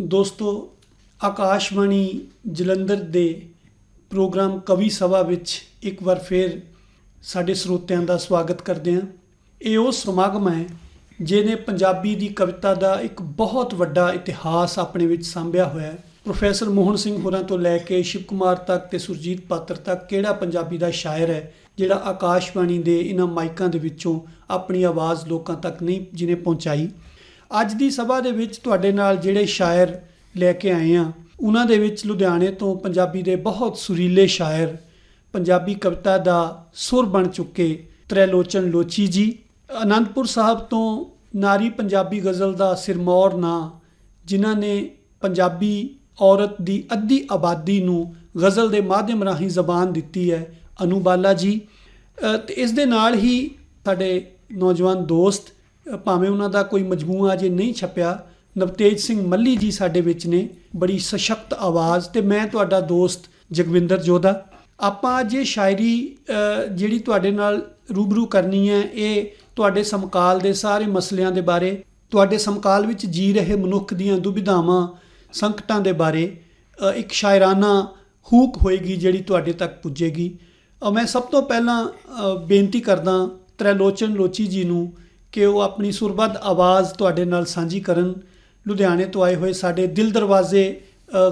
ਦੋਸਤੋ, ਆਕਾਸ਼ਵਾਣੀ ਜਲੰਧਰ ਦੇ ਪ੍ਰੋਗਰਾਮ ਕਵੀ ਸਭਾ ਵਿੱਚ ਇੱਕ ਵਾਰ ਫੇਰ ਸਾਡੇ ਸਰੋਤਿਆਂ ਦਾ ਸਵਾਗਤ ਕਰਦੇ ਹਾਂ। ਇਹ ਉਹ ਸਮਾਗਮ ਹੈ ਜਿਹਨੇ ਪੰਜਾਬੀ ਦੀ ਕਵਿਤਾ ਦਾ ਇੱਕ ਬਹੁਤ ਵੱਡਾ ਇਤਿਹਾਸ ਆਪਣੇ ਵਿੱਚ ਸਾਂਭਿਆ ਹੋਇਆ ਹੈ। ਪ੍ਰੋਫੈਸਰ ਮੋਹਨ ਸਿੰਘ ਹੋਰਾਂ ਤੋਂ ਲੈ ਕੇ ਸ਼ਿਵ ਕੁਮਾਰ ਤੱਕ ਤੇ ਸੁਰਜੀਤ ਪਾਤਰ ਤੱਕ ਕਿਹੜਾ ਪੰਜਾਬੀ ਦਾ ਸ਼ਾਇਰ ਹੈ, ਜਿਹੜਾ ਆਕਾਸ਼ਵਾਣੀ ਦੇ ਇਹਨਾਂ ਮਾਈਕਾਂ ਦੇ ਵਿੱਚੋਂ ਆਪਣੀ ਆਵਾਜ਼ ਲੋਕਾਂ ਤੱਕ ਨਹੀਂ, ਜਿਹਨੇ ਪਹੁੰਚਾਈ? ਅੱਜ ਦੀ ਸਭਾ ਦੇ ਵਿੱਚ ਤੁਹਾਡੇ ਨਾਲ ਜਿਹੜੇ ਸ਼ਾਇਰ ਲੈ ਕੇ ਆਏ ਆ ਉਹਨਾਂ ਦੇ ਵਿੱਚ ਲੁਧਿਆਣੇ ਤੋਂ ਪੰਜਾਬੀ ਦੇ ਬਹੁਤ ਸੁਰੀਲੇ ਸ਼ਾਇਰ ਪੰਜਾਬੀ ਕਵਿਤਾ ਦਾ ਸੁਰ ਬਣ ਚੁੱਕੇ ਤ੍ਰੈਲੋਚਨ ਲੋਚੀ ਜੀ ਅਨੰਦਪੁਰ ਸਾਹਿਬ ਤੋਂ ਨਾਰੀ ਪੰਜਾਬੀ ਗਜ਼ਲ ਦਾ ਸਿਰਮੌਰ ਨਾਂ ਜਿਨ੍ਹਾਂ ਨੇ ਪੰਜਾਬੀ ਔਰਤ ਦੀ ਅੱਧੀ ਆਬਾਦੀ ਨੂੰ ਗਜ਼ਲ ਦੇ ਮਾਧਿਅਮ ਰਾਹੀਂ ਜ਼ਬਾਨ ਦਿੱਤੀ ਹੈ ਅਨੂਬਾਲਾ ਜੀ। ਅ, ਤੇ ਇਸ ਦੇ ਨਾਲ ਹੀ ਸਾਡੇ ਨੌਜਵਾਨ ਦੋਸਤ ਭਾਵੇਂ ਉਹਨਾਂ ਦਾ ਕੋਈ ਮਜਮੂਆ ਜੇ ਨਹੀਂ ਛਪਿਆ, ਨਵਤੇਜ ਸਿੰਘ ਮੱਲੀ ਜੀ ਸਾਡੇ ਵਿੱਚ ਨੇ, ਬੜੀ ਸਸ਼ਕਤ ਆਵਾਜ਼ ਤੇ ਮੈਂ ਤੁਹਾਡਾ ਦੋਸਤ ਜਗਵਿੰਦਰ ਜੋਧਾ। ਆਪਾਂ ਅੱਜ ਇਹ ਸ਼ਾਇਰੀ ਜਿਹੜੀ ਤੁਹਾਡੇ ਨਾਲ ਰੂਬਰੂ ਕਰਨੀ ਹੈ, ਇਹ ਤੁਹਾਡੇ ਸਮਕਾਲ ਦੇ ਸਾਰੇ ਮਸਲਿਆਂ ਦੇ ਬਾਰੇ, ਤੁਹਾਡੇ ਸਮਕਾਲ ਵਿੱਚ ਜੀ ਰਹੇ ਮਨੁੱਖ ਦੀਆਂ ਦੁਬਿਧਾਵਾਂ ਸੰਕਟਾਂ ਦੇ ਬਾਰੇ ਇੱਕ ਸ਼ਾਇਰਾਨਾ ਹੂਕ ਹੋਏਗੀ ਜਿਹੜੀ ਤੁਹਾਡੇ ਤੱਕ ਪੁੱਜੇਗੀ। ਮੈਂ ਸਭ ਤੋਂ ਪਹਿਲਾਂ ਬੇਨਤੀ ਕਰਦਾ, ਤ੍ਰੈਲੋਚਨ ਲੋਚੀ ਜੀ ਨੂੰ ਕਿ ਉਹ ਆਪਣੀ ਸੁਰਬੱਧ ਆਵਾਜ਼ ਤੁਹਾਡੇ ਨਾਲ ਸਾਂਝੀ ਕਰਨ ਲੁਧਿਆਣੇ ਤੋਂ ਆਏ ਹੋਏ ਸਾਡੇ ਦਿਲ ਦਰਵਾਜ਼ੇ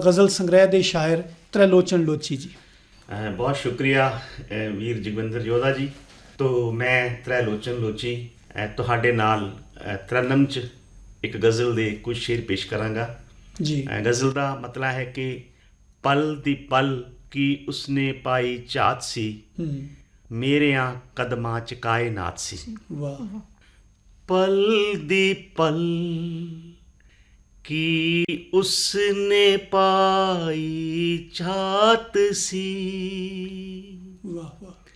ਗਜ਼ਲ ਸੰਗ੍ਰਹਿ ਦੇ ਸ਼ਾਇਰ ਤ੍ਰੈਲੋਚਨ ਲੋਚੀ ਜੀ। ਬਹੁਤ ਸ਼ੁਕਰੀਆ ਵੀਰ ਜਗਵਿੰਦਰ ਜੋਧਾ ਜੀ। ਤੋਂ ਮੈਂ ਤ੍ਰੈਲੋਚਨ ਲੋਚੀ ਤੁਹਾਡੇ ਨਾਲ ਤਰਨਮ ਚ ਇੱਕ ਗਜ਼ਲ ਦੇ ਕੁਝ ਸ਼ੇਰ ਪੇਸ਼ ਕਰਾਂਗਾ। ਜੀ। ਗਜ਼ਲ ਦਾ ਮਤਲਬ ਹੈ ਕਿ ਪਲ ਦੀ ਪਲ ਕੀ ਉਸਨੇ ਪਾਈ ਝਾਤ ਸੀ ਹੂੰ। ਮੇਰਿਆਂ ਕਦਮਾਂ ਚ ਕਾਇਨਾਤ ਸੀ। ਵਾਹ। ਪਲ ਦੀ ਪਲ ਕੀ ਉਸਨੇ ਪਾਈ ਝਾਤ ਸੀ? ਵਾਹ ਵਾਹ।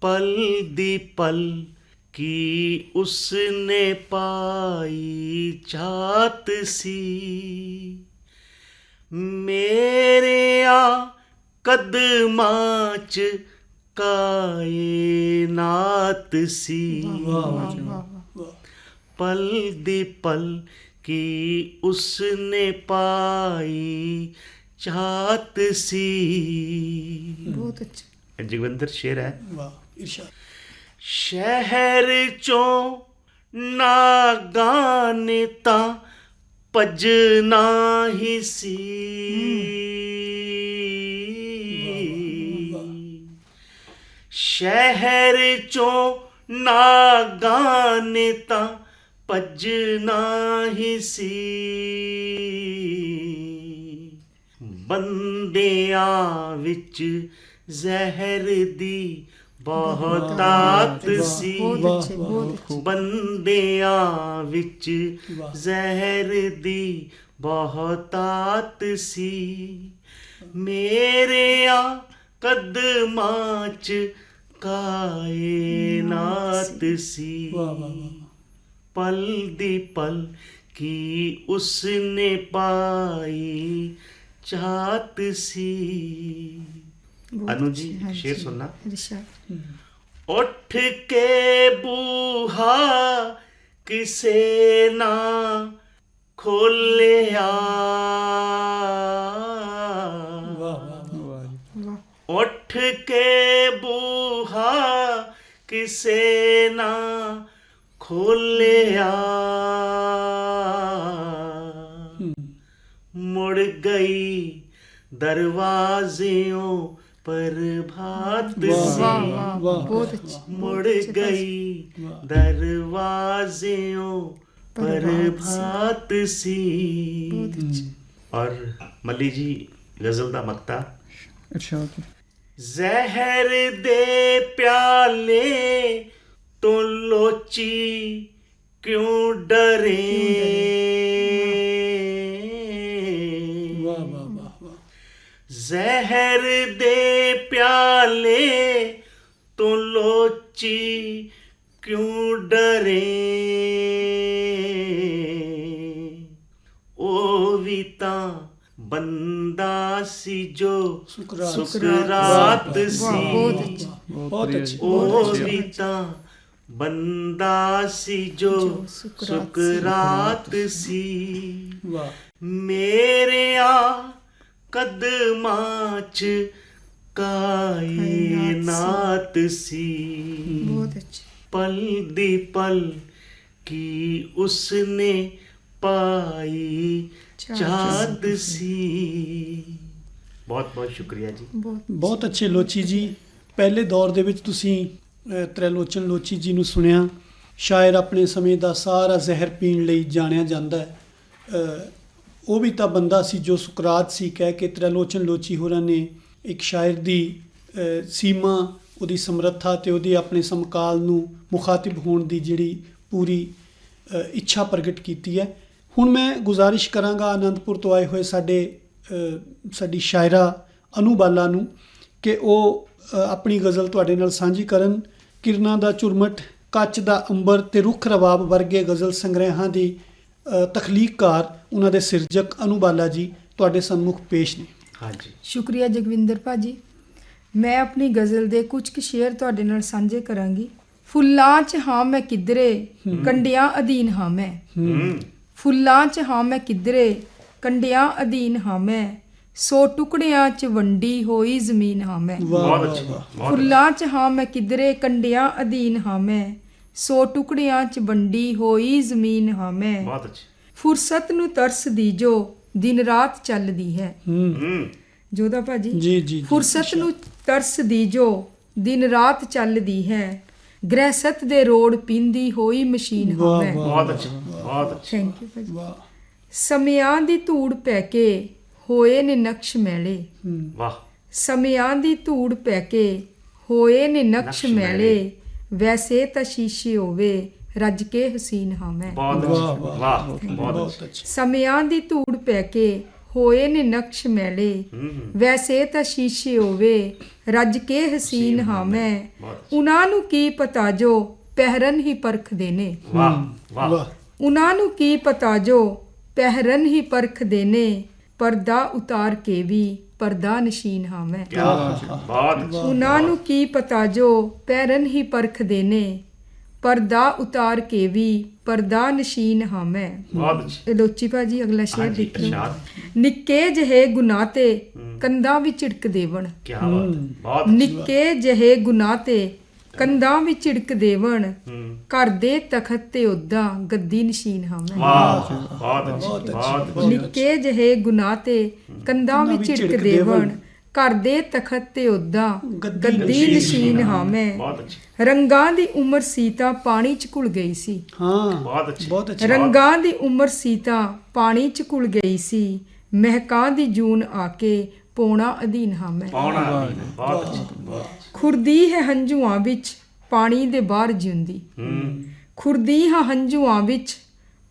ਪਲ ਦੀ ਪਲ ਕੀ ਉਸਨੇ ਪਾਈ ਝਾਤ ਸੀ? ਮੇਰਿਆ ਕਦਮਾਂ ਚ ਕਾਇਨਾਤ ਸੀ। ਵਾਹ ਵਾਹ। ਪਲ ਦੀ ਪਲ ਕੀ ਉਸਨੇ ਪਾਈ ਝਾਤ ਸੀ। ਬਹੁਤ ਅੱਛਾ। ਜਗਵਿੰਦਰ ਸ਼ੇਰ ਹੈ। ਵਾਹ ਇਰਸ਼ਾਦ। ਸ਼ਹਿਰ ਚੋਂ ਨਾਗਾਨ ਤਾਂ ਭਜਨਾ ਹੀ ਸੀ। ਸ਼ਹਿਰ ਚੋਂ ਨਾਗਾਨ ਤਾਂ ਭਜਨਾ ਹੀ ਸੀ। ਬੰਦਿਆਂ ਵਿੱਚ ਜ਼ਹਿਰ ਦੀ ਬਹੁਤਾਤ ਸੀ। ਬੰਦਿਆਂ ਵਿੱਚ। ਜ਼ਹਿਰ ਦੀ ਬਹੁਤਾਤ ਸੀ। ਮੇਰਿਆਂ ਕਦਮਾਂ ਚ ਕਾਇਨਾਤ ਸੀ ਵਾਹ ਵਾਹ ਵਾਹ ਪਲ ਦੀ ਪਲ ਕੀ ਉਸਨੇ ਪਾਈ ਚਾਹਤ ਸੀ ਬਹੁਤ ਅਨੂ ਜੀ, ਅੱਛੇ, ਹਾਂਜੀ। ਸ਼ੇਰ ਸੁਣਨਾ? ਇਰਸ਼ਾਦ ਉੱਠ ਕੇ ਬੂਹਾ ਕਿਸੇ ਨਾ ਖੋਲਿਆ ਵਾਹ ਵਾਹ ਵਾਹ ਉੱਠ ਕੇ ਬੂਹਾ ਕਿਸੇ ਨਾ ਖੋਲਿਆ ਹੂੰ ਮੁੜ ਗਈ ਦਰਵਾਜ਼ਿਓਂ ਪ੍ਰਭਾਤ ਵਾਹ, ਸੀ ਵਾਹ ਵਾਹ ਵਾਹ, ਬਹੁਤ ਵਾਹ, ਅੱਛੇ ਤੋਂ ਲੋਚੀ ਕਿਉਂ ਡਰੇ? ਵਾਹ ਵਾਹ ਵਾਹ ਜ਼ਹਿਰ ਦੇ ਪਿਆਲੇ ਤੋਂ ਲੋਚੀ ਕਿਉਂ ਡਰੇ? ਉਹ ਵੀ ਤਾਂ ਬੰਦਾ ਸੀ ਜੋ ਸੁਕਰਾਤ। ਸੀ। ਬਹੁਤ ਅੱਛੇ ਬਹੁਤ ਅੱਛੀ। ਉਹ ਵੀ ਤਾਂ ਬੰਦਾ ਸੀ ਜੋ ਸੁਕਰਾਤ ਸੀ। ਵਾਹ। ਮੇਰਿਆਂ ਕਦਮਾਂ 'ਚ ਕਾਇਨਾਤ ਸੀ। ਬਹੁਤ ਅੱਛਾ। ਪਲ ਦੀ ਪਲ ਕੀ ਉਸਨੇ ਪਾਈ ਚਾਹਤ ਸੀ। ਬਹੁਤ ਬਹੁਤ ਸ਼ੁਕਰੀਆ ਜੀ। ਬਹੁਤ ਬਹੁਤ ਅੱਛੇ ਲੋਚੀ ਜੀ। ਪਹਿਲੇ ਦੌਰ ਦੇ ਵਿੱਚ ਤੁਸੀਂ ਤ੍ਰੈਲੋਚਨ ਲੋਚੀ ਜੀ ਨੂੰ ਸੁਣਿਆ। ਸ਼ਾਇਰ ਆਪਣੇ ਸਮੇਂ ਦਾ ਸਾਰਾ ਜ਼ਹਿਰ ਪੀਣ ਲਈ ਜਾਣਿਆ ਜਾਂਦਾ ਹੈ। ਉਹ ਵੀ ਤਾਂ ਬੰਦਾ ਸੀ ਜੋ ਸੁਕਰਾਤ ਸੀ ਕਹਿ ਕੇ ਤ੍ਰੈਲੋਚਨ ਲੋਚੀ ਹੋਰਾਂ ਨੇ ਇੱਕ ਸ਼ਾਇਰ ਦੀ ਸੀਮਾ, ਉਹਦੀ ਸਮਰੱਥਾ ਤੇ ਉਹਦੀ ਆਪਣੇ ਸਮਕਾਲ ਨੂੰ ਮੁਖਾਤਿਬ ਹੋਣ ਦੀ ਜਿਹੜੀ ਪੂਰੀ ਇੱਛਾ ਪ੍ਰਗਟ ਕੀਤੀ ਹੈ। ਹੁਣ ਮੈਂ ਗੁਜ਼ਾਰਿਸ਼ ਕਰਾਂਗਾ ਆਨੰਦਪੁਰ ਤੋਂ ਆਏ ਹੋਏ ਸਾਡੇ ਸਾਡੀ ਸ਼ਾਇਰਾ ਅਨੂਬਾਲਾ ਨੂੰ ਕਿ ਉਹ ਆਪਣੀ ਗਜ਼ਲ ਤੁਹਾਡੇ ਨਾਲ ਸਾਂਝੀ ਕਰਨ। ਕਿਰਨਾਂ ਦਾ ਚੁਰਮਟ ਕੱਚ ਦਾ ਅੰਬਰ ਤੇ ਰੁੱਖ ਰਬਾਬ ਵਰਗੇ ਗਜ਼ਲ ਸੰਗ੍ਰਹਿਾਂ ਦੀ ਤਖਲੀਕਕਾਰ ਉਹਨਾਂ ਦੇ ਸਿਰਜਕ ਅਨੂਬਾਲਾ ਜੀ ਤੁਹਾਡੇ ਸਨਮੁਖ ਪੇਸ਼ ਨੇ। ਹਾਂਜੀ। ਸ਼ੁਕਰੀਆ ਜਗਵਿੰਦਰ ਭਾਜੀ। ਮੈਂ ਆਪਣੀ ਗਜ਼ਲ ਦੇ ਕੁਝ ਕੁ ਸ਼ੇਰ ਤੁਹਾਡੇ ਨਾਲ ਸਾਂਝੇ ਕਰਾਂਗੀ। ਫੁੱਲਾਂ 'ਚ ਹਾਂ ਮੈਂ ਕਿਧਰੇ ਕੰਡਿਆਂ ਅਧੀਨ ਹਾਂ ਮੈਂ। ਫੁੱਲਾਂ 'ਚ ਹਾਂ ਮੈਂ ਕਿਧਰੇ ਕੰਡਿਆਂ ਅਧੀਨ ਹਾਂ ਮੈਂ। ਸੋ ਟੁਕੜਿਆਂ 'ਚ ਵੰਡੀ ਹੋਈ ਜ਼ਮੀਨ ਹਾਂ ਮੈਂ। ਬਹੁਤ ਅੱਛਾ ਫੁੱਲਾਂ 'ਚ ਹਾਂ ਮੈਂ ਕਿਧਰੇ ਕੰਡਿਆਂ ਅਧੀਨ ਹਾਂ ਮੈਂ। ਸੋ ਟੁਕੜਿਆਂ 'ਚ ਵੰਡੀ ਹੋਈ ਜ਼ਮੀਨ ਹਾਂ ਮੈਂ। ਬਹੁਤ ਅੱਛਾ। ਫੁਰਸਤ ਨੂੰ ਤਰਸਦੀ ਜੋ ਦਿਨ ਰਾਤ ਚੱਲਦੀ ਹੈ। ਹੂੰ। ਹੂੰ। ਜੋਦਾ ਭਾਜੀ? ਜੀ ਜੀ ਫੁਰਸਤ ਨੂੰ ਤਰਸਦੀ ਜੋ ਦਿਨ ਰਾਤ ਚੱਲਦੀ ਹੈ। ਗ੍ਰਹਿਸਤ ਦੇ ਰੋੜ ਪੀਂਦੀ ਹੋਈ ਮਸ਼ੀਨ ਹਾਂ ਵਾਹ, ਮੈਂ। ਬਹੁਤ ਅੱਛਾ ਬਹੁਤ ਅੱਛਾ। ਥੈਂਕ ਯੂ ਭਾਜੀ। ਵਾਹ। ਸਮਿਆਂ ਦੀ ਧੂੜ ਪੈ ਕੇ ਹੋਏ ਨੇ ਨਕਸ਼ ਮੈਲੇ ਵਾਹ। ਸਮਿਆਂ ਦੀ ਧੂੜ ਪੈ ਕੇ ਹੋਏ ਨੇ ਨਕਸ਼ ਮੈਲੇ। ਵੈਸੇ ਤਾਂ ਸ਼ੀਸ਼ੇ ਹੋਵੇ ਰੱਜ ਕੇ ਹਸੀਨ ਹਾਂ ਮੈਂ ਬਹੁਤ ਵਾਹ, ਵਾਹ, ਬਹੁਤ ਅੱਛਾ। ਸਮਿਆਂ ਦੀ ਧੂੜ ਪੈ ਕੇ ਹੋਏ ਨੇ ਨਕਸ਼ ਮੈਲੇ ਵੈਸੇ ਤਾਂ ਸ਼ੀਸ਼ੇ ਹੋਵੇ ਰੱਜ ਕੇ ਹਸੀਨ ਹਾਂ ਮੈਂ। ਉਹਨਾਂ ਨੂੰ ਕੀ ਪਤਾ ਜੋ ਪਹਿਰਨ ਹੀ ਪਰਖਦੇ ਨੇ? ਵਾਹ ਵਾਹ। ਵਾਹ। ਉਹਨਾਂ ਨੂੰ ਕੀ ਪਤਾ ਜੋ ਪਹਿਰਨ ਹੀ ਪਰਖਦੇ ਨੇ? ਪਰਦਾ ਉਤਾਰ ਕੇ ਵੀ ਪਰਦਾ ਨਸ਼ੀਨ ਹਾਂ। ਮੈਂ ਕੀ ਬਾਤ ਉਹਨਾਂ ਨੂੰ ਕੀ ਪਤਾ ਜੋ ਪਹਿਰਨ ਹੀ ਪਰਖਦੇ ਨੇ ਪਰਦਾ ਉਤਾਰ ਕੇ ਵੀ ਪਰਦਾ ਨਸ਼ੀਨ ਹਾਂ। ਮੈਂ ਲੋਚੀ ਭਾਜੀ ਅਗਲਾ ਸ਼ੇਰ ਦੇਖੋ ਨਿੱਕੇ ਜਿਹੇ ਗੁਨਾਹ ਤੇ ਕੰਧਾਂ ਵਿੱਚ ਝਿੜਕ ਦੇਵਣ। ਕੀ ਬਾਤ ਨਿੱਕੇ ਜਿਹੇ ਗੁਨਾਹ ਤੇ ਕੰਧਾਂ ਵਿੱਚ ਝਿੜਕ ਦੇਵਣ ਘਰ ਦੇ ਤਖਤ ਤੇ ਉਦਾਂ ਗੱਦੀ ਨਸ਼ੀਨ ਹਾਂ ਮੈਂ ਵਾਹ ਬਹੁਤ ਅੱਛਾ ਬਹੁਤ ਨਿੱਕੇ ਜਿਹੇ ਗੁਨਾਹ ਤੇ ਕੰਧਾਂ ਵਿੱਚ ਝਿੜਕ ਦੇਵਣ ਘਰ ਦੇ ਤਖਤ ਤੇ ਉਦਾਂ ਗੱਦੀ ਗੱਦੀ ਨਸ਼ੀਨ ਹਾਂ ਮੈਂ ਬਹੁਤ ਅੱਛਾ। ਰੰਗਾਂ ਦੀ ਉਮਰ ਸੀ ਤਾਂ ਪਾਣੀ ਚ ਘੁਲ ਗਈ ਸੀ। ਹਾਂ ਬਹੁਤ ਅੱਛਾ। ਬਹੁਤ ਅੱਛਾ। ਰੰਗਾਂ ਦੀ ਉਮਰ ਸੀ ਤਾਂ ਪਾਣੀ ਚ ਘੁਲ ਗਈ ਸੀ। ਮਹਿਕਾਂ ਦੀ ਜੂਨ ਆ ਕੇ ਪੋਣਾ ਅਧੀਨ ਹਾਂ ਮੈਂ। ਪਾਉਣਾ ਬਹੁਤ ਅੱਛਾ ਬਹੁਤ। ਖੁਰਦੀ ਹੈ ਹੰਝੂਆਂ ਵਿੱਚ ਪਾਣੀ ਦੇ ਬਾਹਰ ਜਿਉਂਦੀ। ਹੂੰ। ਖੁਰਦੀ ਹਾਂ ਹੰਝੂਆਂ ਵਿੱਚ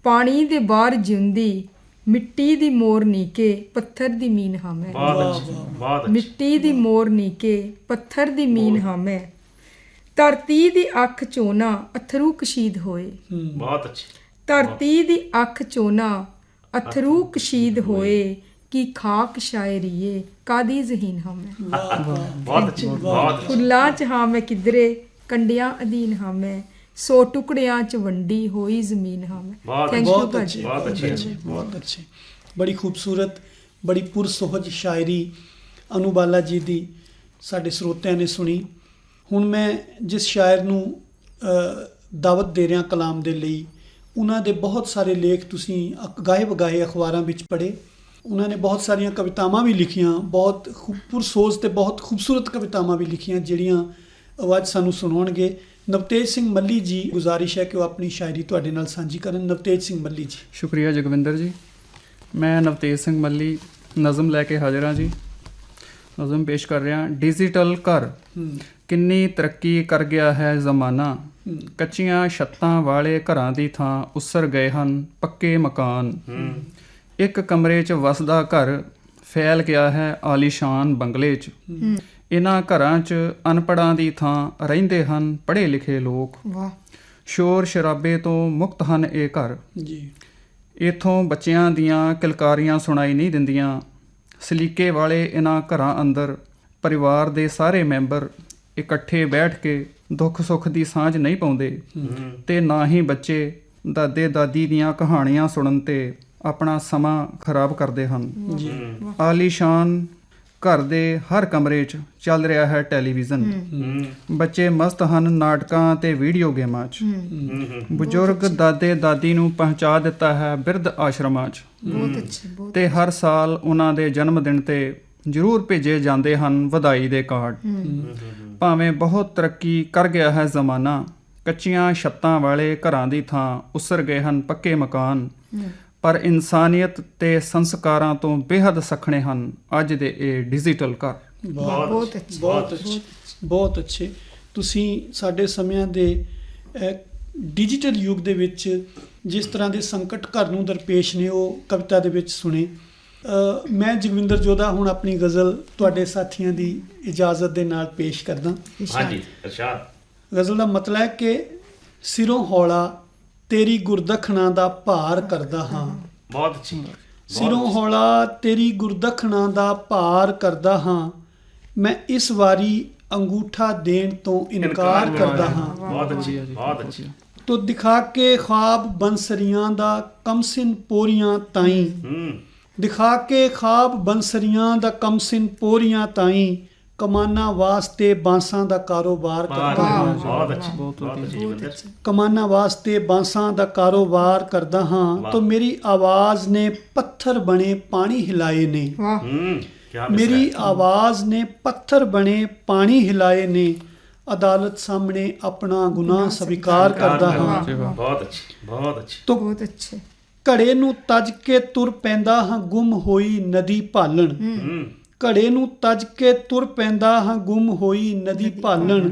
ਪਾਣੀ ਦੇ ਬਾਹਰ ਜਿਉਂਦੀ। ਮਿੱਟੀ ਦੀ ਮੋਰ ਨੀਕੇ ਪੱਥਰ ਦੀ ਮੀਨ ਹਾਂ ਮੈਂ। ਬਹੁਤ ਅੱਛਾ ਬਹੁਤ ਅੱਛਾ ਮਿੱਟੀ ਦੀ ਮੋਰ ਨੀਕੇ ਪੱਥਰ ਦੀ ਮੀਨ ਹਾਂ ਮੈਂ। ਧਰਤੀ ਦੀ ਅੱਖ ਚੋਨਾ ਅਥਰੂ ਕਸ਼ੀਦ ਹੋਏ। ਬਹੁਤ ਅੱਛਾ। ਧਰਤੀ ਦੀ ਅੱਖ ਚੋਨਾ ਅਥਰੂ ਕਸ਼ੀਦ ਹੋਏ। ਕੀ ਖਾਕ ਸ਼ਾਇਰੀਏ ਕਾਦੀ ਜ਼ਹੀਨ ਹਾਂ ਮੈਂ? ਬਹੁਤ ਅੱਛਾ ਬਹੁਤ ਫੁੱਲਾਂ 'ਚ ਹਾਂ ਮੈਂ ਕਿਧਰੇ ਕੰਡਿਆਂ ਅਧੀਨ ਹਾਂ ਮੈਂ। ਸੋ ਟੁਕੜਿਆਂ 'ਚ ਵੰਡੀ ਹੋਈ ਜ਼ਮੀਨ ਹਾਂ ਮੈਂ। ਥੈਂਕ ਯੂ ਬਹੁਤ ਭਾਜੀ। ਅੱਛੇ ਬਹੁਤ ਅੱਛੇ। ਬਹੁਤ ਅੱਛੇ। ਬੜੀ ਖੂਬਸੂਰਤ ਬੜੀ ਪੁਰਸੋਹਜ ਸ਼ਾਇਰੀ ਅਨੂਬਾਲਾ ਜੀ ਦੀ ਸਾਡੇ ਸਰੋਤਿਆਂ ਨੇ ਸੁਣੀ। ਹੁਣ ਮੈਂ ਜਿਸ ਸ਼ਾਇਰ ਨੂੰ ਦਾਵਤ ਦੇ ਰਿਹਾ ਕਲਾਮ ਦੇ ਲਈ ਉਹਨਾਂ ਦੇ ਬਹੁਤ ਸਾਰੇ ਲੇਖ ਤੁਸੀਂ ਗਾਏ ਵਗਾਏ ਅਖਬਾਰਾਂ ਵਿੱਚ ਪੜ੍ਹੇ। ਉਹਨਾਂ ਨੇ ਬਹੁਤ ਸਾਰੀਆਂ ਕਵਿਤਾਵਾਂ ਵੀ ਲਿਖੀਆਂ ਬਹੁਤ ਖੂਬ- ਪੁਰਸੋਜ਼ ਤੇ ਬਹੁਤ ਖੂਬਸੂਰਤ ਕਵਿਤਾਵਾਂ ਵੀ ਲਿਖੀਆਂ ਜਿਹੜੀਆਂ ਆਵਾਜ਼ ਸਾਨੂੰ ਸੁਣਾਉਣਗੇ। ਨਵਤੇਜ ਸਿੰਘ ਮੱਲੀ ਜੀ ਗੁਜ਼ਾਰਿਸ਼ ਹੈ ਕਿ ਉਹ ਆਪਣੀ ਸ਼ਾਇਰੀ ਤੁਹਾਡੇ ਨਾਲ ਸਾਂਝੀ ਕਰਨ। ਨਵਤੇਜ ਸਿੰਘ ਮੱਲੀ ਜੀ। ਸ਼ੁਕਰੀਆ ਜਗਵਿੰਦਰ ਜੀ। ਮੈਂ ਨਵਤੇਜ ਸਿੰਘ ਮੱਲੀ ਨਜ਼ਮ ਲੈ ਕੇ ਹਾਜ਼ਰ ਹਾਂ ਜੀ। ਨਜ਼ਮ ਪੇਸ਼ ਕਰ ਰਿਹਾ ਡਿਜੀਟਲ ਘਰ। ਕਿੰਨੀ ਤਰੱਕੀ ਕਰ ਗਿਆ ਹੈ ਜ਼ਮਾਨਾ। ਕੱਚੀਆਂ ਛੱਤਾਂ ਵਾਲੇ ਘਰਾਂ ਦੀ ਥਾਂ ਉਸਰ ਗਏ ਹਨ ਪੱਕੇ ਮਕਾਨ। ਇੱਕ ਕਮਰੇ 'ਚ ਵਸਦਾ ਘਰ ਫੈਲ ਗਿਆ ਹੈ ਆਲੀਸ਼ਾਨ ਬੰਗਲੇ 'ਚ। ਇਹਨਾਂ ਘਰਾਂ 'ਚ ਅਨਪੜਾਂ ਦੀ ਥਾਂ ਰਹਿੰਦੇ ਹਨ ਪੜ੍ਹੇ ਲਿਖੇ ਲੋਕ। ਵਾਹ। ਸ਼ੋਰ ਸ਼ਰਾਬੇ ਤੋਂ ਮੁਕਤ ਹਨ ਇਹ ਘਰ। ਜੀ। ਇਥੋਂ ਬੱਚਿਆਂ ਦੀਆਂ ਕਿਲਕਾਰੀਆਂ ਸੁਣਾਈ ਨਹੀਂ ਦਿੰਦੀਆਂ। ਸਲੀਕੇ ਵਾਲੇ ਇਹਨਾਂ ਘਰਾਂ ਅੰਦਰ ਪਰਿਵਾਰ ਦੇ ਸਾਰੇ ਮੈਂਬਰ ਇਕੱਠੇ ਬੈਠ ਕੇ ਦੁੱਖ ਸੁੱਖ ਦੀ ਸਾਂਝ ਨਹੀਂ ਪਾਉਂਦੇ ਤੇ ਨਾ ਹੀ ਬੱਚੇ ਦਾਦੇ ਦਾਦੀ ਦੀਆਂ ਕਹਾਣੀਆਂ ਸੁਣਨ ਤੇ ਆਪਣਾ ਸਮਾਂ ਖਰਾਬ ਕਰਦੇ ਹਨ। ਜੀ। ਆਲੀਸ਼ਾਨ ਘਰ ਦੇ ਹਰ ਕਮਰੇ 'ਚ ਚੱਲ ਰਿਹਾ ਹੈ ਟੈਲੀਵਿਜ਼ਨ। ਬੱਚੇ ਮਸਤ ਹਨ ਨਾਟਕਾਂ ਤੇ ਵੀਡੀਓ ਗੇਮਾਂ 'ਚ। ਬਜ਼ੁਰਗ ਦਾਦੇ ਦਾਦੀ ਨੂੰ ਪਹੁੰਚਾ ਦਿੱਤਾ ਹੈ ਬਿਰਧ ਆਸ਼ਰਮਾਂ 'ਚ। ਬਹੁਤ ਅੱਛੇ ਬਹੁਤ ਤੇ ਹਰ ਸਾਲ ਉਹਨਾਂ ਦੇ ਜਨਮ ਦਿਨ ਤੇ ਜ਼ਰੂਰ ਭੇਜੇ ਜਾਂਦੇ ਹਨ ਵਧਾਈ ਦੇ ਕਾਰਡ। ਭਾਵੇਂ ਬਹੁਤ ਤਰੱਕੀ ਕਰ ਗਿਆ ਹੈ ਜ਼ਮਾਨਾ ਕੱਚੀਆਂ ਛੱਤਾਂ ਵਾਲੇ ਘਰਾਂ ਦੀ ਥਾਂ ਉਸਰ ਗਏ ਹਨ ਪੱਕੇ ਮਕਾਨ। ਪਰ ਇਨਸਾਨੀਅਤ ਤੇ ਸੰਸਕਾਰਾਂ ਤੋਂ ਬੇਹੱਦ ਸਖਣੇ ਹਨ। ਅੱਜ ਦੇ ਇਹ ਡਿਜੀਟਲ ਘਰ। ਬਹੁਤ ਬਹੁਤ ਅੱਛੇ ਬਹੁਤ ਅੱਛੇ ਬਹੁਤ ਅੱਛੇ। ਤੁਸੀਂ ਸਾਡੇ ਸਮਿਆਂ ਦੇ ਡਿਜੀਟਲ ਯੁੱਗ ਦੇ ਵਿੱਚ ਜਿਸ ਤਰ੍ਹਾਂ ਦੇ ਸੰਕਟ ਘਰ ਨੂੰ ਦਰਪੇਸ਼ ਨੇ ਉਹ ਕਵਿਤਾ ਦੇ ਵਿੱਚ ਸੁਣੇ। ਮੈਂ ਜਗਵਿੰਦਰ ਜੋਧਾ ਹੁਣ ਆਪਣੀ ਗਜ਼ਲ ਤੁਹਾਡੇ ਸਾਥੀਆਂ ਦੀ ਇਜਾਜ਼ਤ ਦੇ ਨਾਲ ਪੇਸ਼ ਕਰਦਾ। ਹਾਂਜੀ ਅਰਸ਼ਾਦ ਗਜ਼ਲ ਦਾ ਮਤਲਬ ਹੈ ਕਿ ਸਿਰੋਂ ਹੌਲਾ ਤੇਰੀ ਗੁਰਦਖਣਾ ਦਾ ਭਾਰ ਕਰਦਾ ਹਾਂ। ਬਹੁਤ ਅੱਛੀ ਸਿਰੋਂ ਹੌਲਾ ਤੇਰੀ ਗੁਰਦਖਣਾ ਦਾ ਭਾਰ ਕਰਦਾ ਹਾਂ। ਮੈਂ ਇਸ ਵਾਰੀ ਅੰਗੂਠਾ ਦੇਣ ਤੋਂ ਇਨਕਾਰ ਕਰਦਾ ਹਾਂ। ਬਹੁਤ ਅੱਛੀ ਬਹੁਤ ਅੱਛੀ। ਤੋ ਦਿਖਾ ਕੇ ਖਾਬ ਬੰਸਰੀਆਂ ਦਾ ਕਮਸਿਨ ਪੋਰੀਆਂ ਤਾਈ। ਹੂੰ। ਦਿਖਾ ਕੇ ਖਾਬ ਬੰਸਰੀਆਂ ਦਾ ਕਮਸਿਨ ਪੋਰੀਆਂ ਤਾਈ। ਕਮਾਨਾ ਵਾਸਤੇ ਬਾਂਸਾਂ ਦਾ ਕਾਰੋਬਾਰ ਕਰਦਾ ਹਾਂ। ਬਹੁਤ ਅੱਛੀ ਬਹੁਤ ਵਧੀਆ। ਕਮਾਨਾ ਵਾਸਤੇ ਬਾਂਸਾਂ ਦਾ ਕਾਰੋਬਾਰ ਕਰਦਾ ਹਾਂ। ਤੋ ਮੇਰੀ ਆਵਾਜ਼ ਨੇ ਪੱਥਰ ਬਣੇ ਪਾਣੀ ਹਿਲਾਏ ਨੇ। ਵਾਹ। ਹੂੰ ਕੀ ਮੇਰੀ ਆਵਾਜ਼ ਨੇ ਪੱਥਰ ਬਣੇ ਪਾਣੀ ਹਿਲਾਏ ਨੇ। ਅਦਾਲਤ ਸਾਹਮਣੇ ਆਪਣਾ ਗੁਨਾਹ ਸਵੀਕਾਰ ਕਰਦਾ ਹਾਂ। ਬਹੁਤ ਅੱਛੀ ਬਹੁਤ ਅੱਛੀ। ਤੋ ਬਹੁਤ ਅੱਛੇ। ਘੜੇ ਨੂੰ ਤਜ ਕੇ ਤੁਰ ਪੈਂਦਾ ਹਾਂ ਗੁੰਮ ਹੋਈ ਨਦੀ ਭਾਲਣ। ਹੂੰ। ਘੜੇ ਨੂੰ ਤਜ ਕੇ ਤੁਰ ਪੈਂਦਾ ਹਾਂ ਗੁੰਮ ਹੋਈ ਨਦੀ ਭਾਲਣ।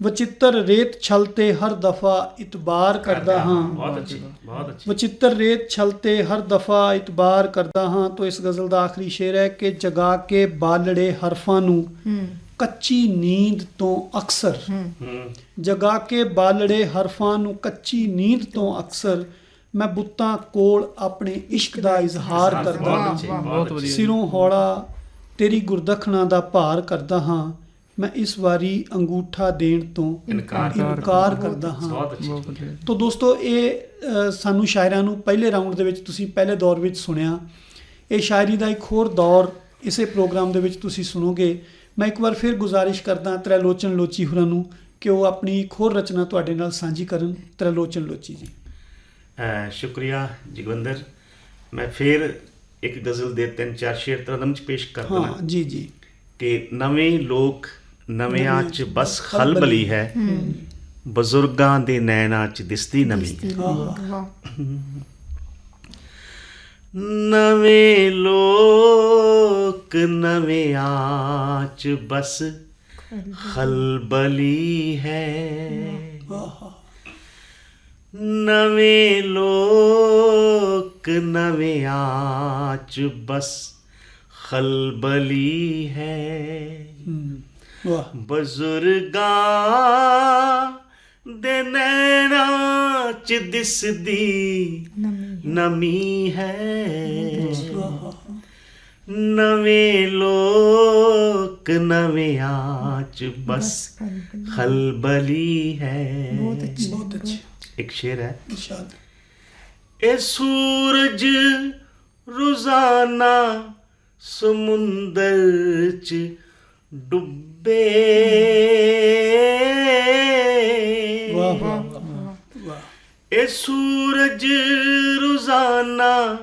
ਵਚਿੱਤਰ ਰੇਤ ਛਲ ਤੇ ਹਰ ਦਫਾ ਇਤਬਾਰ ਕਰਦਾ ਹਾਂ। ਬਹੁਤ ਅੱਛੀ ਬਹੁਤ ਅੱਛੀ। ਵਚਿੱਤਰ ਰੇਤ ਛਲ ਤੇ ਹਰ ਦਫਾ ਇਤਬਾਰ ਕਰਦਾ ਹਾਂ। ਤੋ ਇਸ ਗਜ਼ਲ ਦਾ ਆਖਰੀ ਸ਼ੇਰ ਹੈ ਕਿ ਜਗਾ ਕੇ ਬਾਲੜੇ ਹਰਫਾਂ ਨੂੰ ਕੱਚੀ ਨੀਂਦ ਤੋਂ ਅਕਸਰ। ਜਗਾ ਕੇ ਬਾਲੜੇ ਹਰਫਾਂ ਨੂੰ ਕੱਚੀ ਨੀਂਦ ਤੋਂ ਅਕਸਰ ਮੈਂ ਬੁੱਤਾਂ ਕੋਲ ਆਪਣੇ ਇਸ਼ਕ ਦਾ ਇਜ਼ਹਾਰ ਕਰਦਾ ਹਾਂ। ਬਹੁਤ ਸਿਰੋਂ ਹੌਲਾ ਤੇਰੀ ਗੁਰਦਖਣਾ ਦਾ ਭਾਰ ਕਰਦਾ ਹਾਂ ਮੈਂ ਇਸ ਵਾਰੀ ਅੰਗੂਠਾ ਦੇਣ ਤੋਂ ਇਨਕਾਰ ਇਨਕਾਰ ਕਰਦਾ ਹਾਂ। ਤੋ ਦੋਸਤੋ ਇਹ ਸਾਨੂੰ ਸ਼ਾਇਰਾਂ ਨੂੰ ਪਹਿਲੇ ਰਾਉਂਡ ਦੇ ਵਿੱਚ ਤੁਸੀਂ ਪਹਿਲੇ ਦੌਰ ਵਿੱਚ ਸੁਣਿਆ। ਇਹ ਸ਼ਾਇਰੀ ਦਾ ਇੱਕ ਹੋਰ ਦੌਰ ਇਸੇ ਪ੍ਰੋਗਰਾਮ ਦੇ ਵਿੱਚ ਤੁਸੀਂ ਸੁਣੋਗੇ। ਮੈਂ ਇੱਕ ਵਾਰ ਫਿਰ ਗੁਜ਼ਾਰਿਸ਼ ਕਰਦਾ ਤ੍ਰੈਲੋਚਨ ਲੋਚੀ ਹੋਰਾਂ ਨੂੰ ਕਿ ਉਹ ਆਪਣੀ ਇੱਕ ਹੋਰ ਰਚਨਾ ਤੁਹਾਡੇ ਨਾਲ ਸਾਂਝੀ ਕਰਨ। ਤ੍ਰੈਲੋਚਨ ਲੋਚੀ ਜੀ। ਸ਼ੁਕਰੀਆ ਜਗਵਿੰਦਰ। ਮੈਂ ਫਿਰ ਇੱਕ ਗਜ਼ਲ ਦੇ ਤਿੰਨ ਚਾਰ ਸ਼ੇਰ ਤਰਨਮ ਚ ਪੇਸ਼ ਕਰ ਹਾਂ ਦਵਾਂ ਜੀ ਜੀ। ਕਿ ਨਵੇਂ ਲੋਕ ਨਵਿਆਂ ਚ ਬਸ ਖਲਬਲੀ। ਹੈ। ਬਜ਼ੁਰਗਾਂ ਦੇ ਨੈਣਾਂ ਚ ਦਿਸਦੀ ਨਮੀ ਵਾਹ। ਨਵੇਂ ਲੋਕ ਨਵਿਆਂ ਚ ਬਸ ਖਲਬਲੀ। ਹੈ। ਨਵੇਂ ਲੋਕ ਨਵਿਆਂ ਚ ਬਸ ਖਲਬਲੀ ਹੈ ਹਮ, ਵਾਹ ਬਜ਼ੁਰਗਾਂ ਦੇ ਨੈਣਾਂ ਚ ਦਿਸਦੀ ਨਮੀ ਨਮੀ ਹੈ ਨਵੇਂ ਲੋਕ ਨਵਿਆਂ ਚ ਬਸ ਖਲਬਲੀ ਹੈ ਬਹੁਤ ਅੱਛੇ ਬਹੁਤ ਅੱਛੇ ਇੱਕ ਸ਼ੇਰ ਹੈ। ਇਰਸ਼ਾਦ ਇਹ ਸੂਰਜ ਰੋਜ਼ਾਨਾ ਸਮੁੰਦਰ ਚ ਡੁੱਬੇ। ਵਾਹ ਵਾਹ ਇਹ ਸੂਰਜ ਰੋਜ਼ਾਨਾ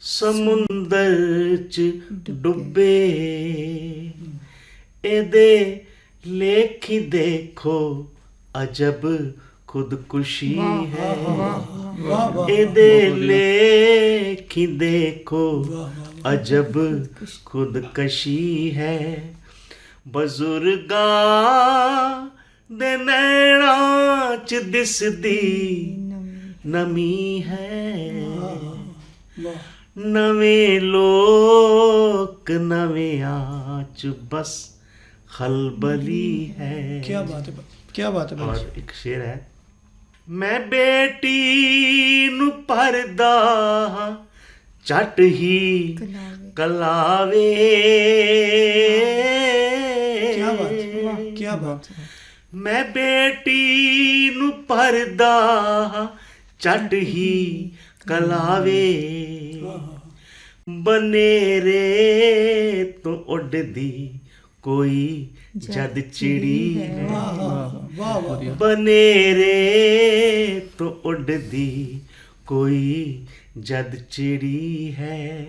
ਸਮੁੰਦਰ ਚ ਡੁੱਬੇ। ਇਹਦੇ ਲੇਖੀ ਦੇਖੋ ਅਜਬ ਖੁਦਕੁਸ਼ੀ ਹੈ ਵਾਹ ਵਾਹ ਇਹਦੇ ਲੇਖੀ ਦੇਖੋ ਅਜਬ ਖੁਦਕਸ਼ੀ ਹੈ ਬਜ਼ੁਰਗਾਂ ਦੇ ਨੈਣਾਂ ਚ ਦਿਸਦੀ ਨਮੀ ਹੈ ਵਾਹ ਨਵੇਂ ਲੋਕ ਨਵਿਆਂ ਚ ਬਸ ਖਲਬਲੀ ਹੈ ਕੀ ਬਾਤ ਹੈ ਕੀ ਬਾਤ ਹੈ ਔਰ ਭਾਈ ਇੱਕ ਸ਼ੇਰ ਹੈ ਮੈਂ ਬੇਟੀ ਨੂੰ ਪਰਦਾ ਛੱਟ ਹੀ ਕਲਾਵੇ। ਕੀ ਬਾਤ ਕੀ ਬਾਤ ਮੈਂ ਬੇਟੀ ਨੂੰ ਪਰਦਾ ਛੱਟ ਹੀ ਕਲਾਵੇ। ਬਨੇਰੇ ਤੋਂ ਉੱਡਦੀ ਕੋਈ ਜਦ ਚਿੜੀ ਹੈ। ਵਾਹ ਵਾਹ ਬਨੇਰੇ ਤੋਂ ਉੱਡਦੀ ਕੋਈ ਜਦ ਚਿੜੀ ਹੈ।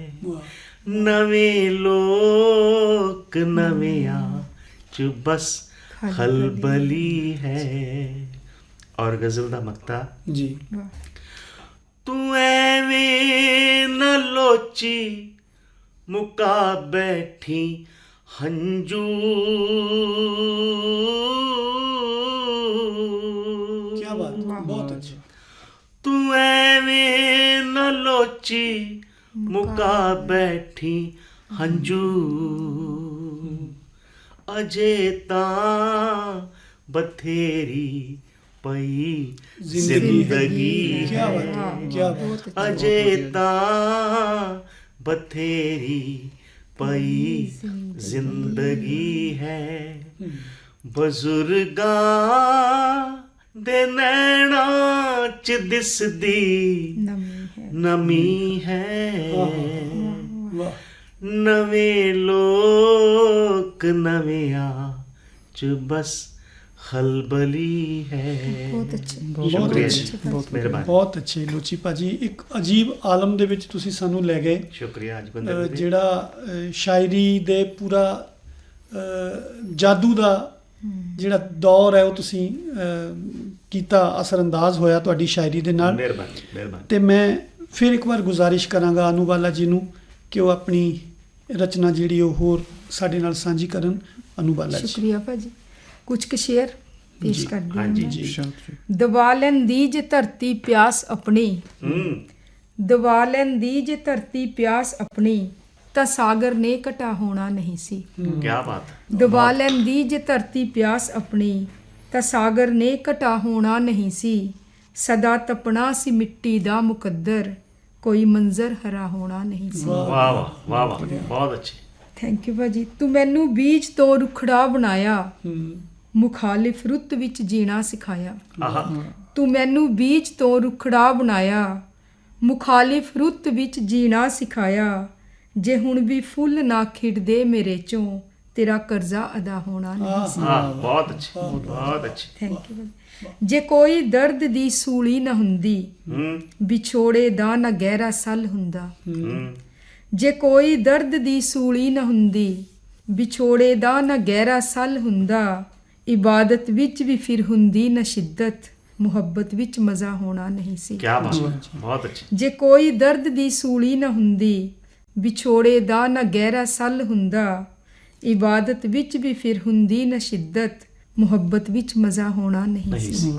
ਨਵੇਂ ਲੋਕ ਨਵਿਆਂ ਚ ਬਸ ਖਲਬਲੀ ਹੈ। ਔਰ ਗਜ਼ਲ ਦਾ ਮਕਤਾ। ਜੀ। ਤੂੰ ਐਵੇਂ ਨਾ ਲੋਚੀ ਮੁਕਾ ਬੈਠੀ ਹੰਝੂ। ਕੀ ਬਾਤ ਬਹੁਤ ਅੱਛਾ। ਤੂੰ ਐਵੇਂ ਨਾ ਲੋਚੀ ਮੁਕਾ ਬੈਠੀ ਹੰਝੂ। ਅਜੇ ਤਾਂ ਬਥੇਰੀ ਪਈ ਜ਼ਿੰਦਗੀ ਕੀ ਬਾਤ ਕੀ ਅਜੇ ਤਾਂ ਬਥੇਰੀ ਪਈ ਜ਼ਿੰਦਗੀ ਹੈ ਬਜ਼ੁਰਗਾਂ ਦੇ ਨੈਣਾ ਚ ਦਿਸਦੀ ਨਮੀ ਹੈ ਨਵੇਂ ਲੋਕ ਨਵਿਆਂ ਚ ਬਸ ਖਲਬਲੀ ਹੈ ਬਹੁਤ ਅੱਛਾ ਬਹੁਤ ਸ਼ੁਕਰੀਆ ਅੱਛੇ ਜੀ ਮਿਹਰਬਾਨੀ ਬਹੁਤ ਅੱਛੇ ਲੋਚੀ ਭਾਜੀ ਇੱਕ ਅਜੀਬ ਆਲਮ ਦੇ ਵਿੱਚ ਤੁਸੀਂ ਸਾਨੂੰ ਲੈ ਗਏ ਸ਼ੁਕਰੀਆ ਅੱਜ ਅਹ, ਬੰਦੇ ਜਿਹੜਾ ਸ਼ਾਇਰੀ ਦੇ ਪੂਰਾ ਜਾਦੂ ਦਾ ਜਿਹੜਾ ਦੌਰ ਹੈ ਉਹ ਤੁਸੀਂ ਅਹ, ਕੀਤਾ ਅਸਰਅੰਦਾਜ਼ ਹੋਇਆ ਤੁਹਾਡੀ ਸ਼ਾਇਰੀ ਦੇ ਨਾਲ ਮਿਹਰਬਾਨੀ ਮਿਹਰਬਾਨੀ ਤੇ ਮੈਂ ਫਿਰ ਇੱਕ ਵਾਰ ਗੁਜ਼ਾਰਿਸ਼ ਕਰਾਂਗਾ ਅਨੂਵਾਲਾ ਜੀ ਨੂੰ ਕਿ ਉਹ ਆਪਣੀ ਰਚਨਾ ਜਿਹੜੀ ਉਹ ਹੋਰ ਸਾਡੇ ਨਾਲ ਸਾਂਝੀ ਕਰਨ ਅਨੂਵਾਲਾ ਜੀ ਸ਼ੁਕਰੀਆ ਭਾਜੀ ਕੁਝ ਕੁ ਸ਼ੇਰ ਪੇਸ਼ ਕਰਦੀ ਹਾਂ। ਹਾਂਜੀ। ਜੀ। ਦਬਾ ਲੈਂਦੀ ਜੇ ਧਰਤੀ ਪਿਆਸ ਆਪਣੀ ਹੂੰ। ਦਬਾ ਲੈਂਦੀ ਜੇ ਧਰਤੀ ਪਿਆਸ ਆਪਣੀ ਤਾਂ ਸਾਗਰ ਨੇ ਘਟਾ ਹੋਣਾ ਨਹੀਂ ਸੀ। ਕੀ ਬਾਤ। ਦਬਾ ਲੈਂਦੀ ਜੇ ਧਰਤੀ ਪਿਆਸ ਆਪਣੀ ਤਾਂ ਸਾਗਰ ਨੇ ਘਟਾ ਹੋਣਾ ਨਹੀਂ ਸੀ। ਸਦਾ ਤਪਣਾ ਸੀ ਮਿੱਟੀ ਦਾ ਮੁਕੱਦਰ ਕੋਈ ਮੰਜ਼ਰ ਹਰਾ ਹੋਣਾ ਨਹੀਂ ਸੀ। ਵਾਹ ਵਾਹ ਵਾਹ ਵਾਹ ਬਹੁਤ ਅੱਛੇ। ਥੈਂਕ ਯੂ ਭਾਜੀ। ਤੂੰ ਮੈਨੂੰ ਬੀਜ ਤੋਂ ਰੁਖੜਾ ਬਣਾਇਆ। ਹੂੰ। ਮੁਖਾਲਿਫ ਰੁੱਤ ਵਿੱਚ ਜੀਣਾ ਸਿਖਾਇਆ। ਆਹਾ। ਤੂੰ ਮੈਨੂੰ ਬੀਜ ਤੋਂ ਰੁਖੜਾ ਬਣਾਇਆ। ਮੁਖਾਲਿਫ ਰੁੱਤ ਵਿੱਚ ਜੀਣਾ ਸਿਖਾਇਆ। ਜੇ ਹੁਣ ਵੀ ਫੁੱਲ ਨਾ ਖਿੜਦੇ ਮੇਰੇ ਚੋਂ ਤੇਰਾ ਕਰਜ਼ਾ ਅਦਾ ਹੋਣਾ ਨਹੀਂ ਸੀ। ਹਾਂ ਬਹੁਤ ਅੱਛੇ ਬਹੁਤ ਅੱਛੇ। ਥੈਂਕ ਯੂ ਜੇ ਕੋਈ ਦਰਦ ਦੀ ਸੂਲੀ ਨਾ ਹੁੰਦੀ ਹੂੰ। ਵਿਛੋੜੇ ਦਾ ਨਾ ਗਹਿਰਾ ਸੱਲ ਹੁੰਦਾ। ਹੂੰ। ਜੇ ਕੋਈ ਦਰਦ ਦੀ ਸੂਲੀ ਨਾ ਹੁੰਦੀ ਵਿਛੋੜੇ ਦਾ ਨਾ ਗਹਿਰਾ ਸੱਲ ਹੁੰਦਾ ਇਬਾਦਤ ਵਿੱਚ ਵੀ ਫਿਰ ਹੁੰਦੀ ਨਾ ਸ਼ਿੱਦਤ ਮੁਹੱਬਤ ਵਿੱਚ ਮਜ਼ਾ ਹੋਣਾ ਨਹੀਂ ਸੀ। ਕੀ ਬਾਤ ਹੈ। ਬਹੁਤ ਅੱਛੇ। ਜੇ ਕੋਈ ਦਰਦ ਦੀ ਸੂਲੀ ਨਾ ਹੁੰਦੀ ਵਿਛੋੜੇ ਦਾ ਨਾ ਗਹਿਰਾ ਸੱਲ ਹੁੰਦਾ ਇਬਾਦਤ ਵਿੱਚ ਵੀ ਫਿਰ ਹੁੰਦੀ ਨਾ ਸ਼ਿੱਦਤ ਮੁਹੱਬਤ ਵਿੱਚ ਮਜ਼ਾ ਹੋਣਾ ਨਹੀਂ ਸੀ।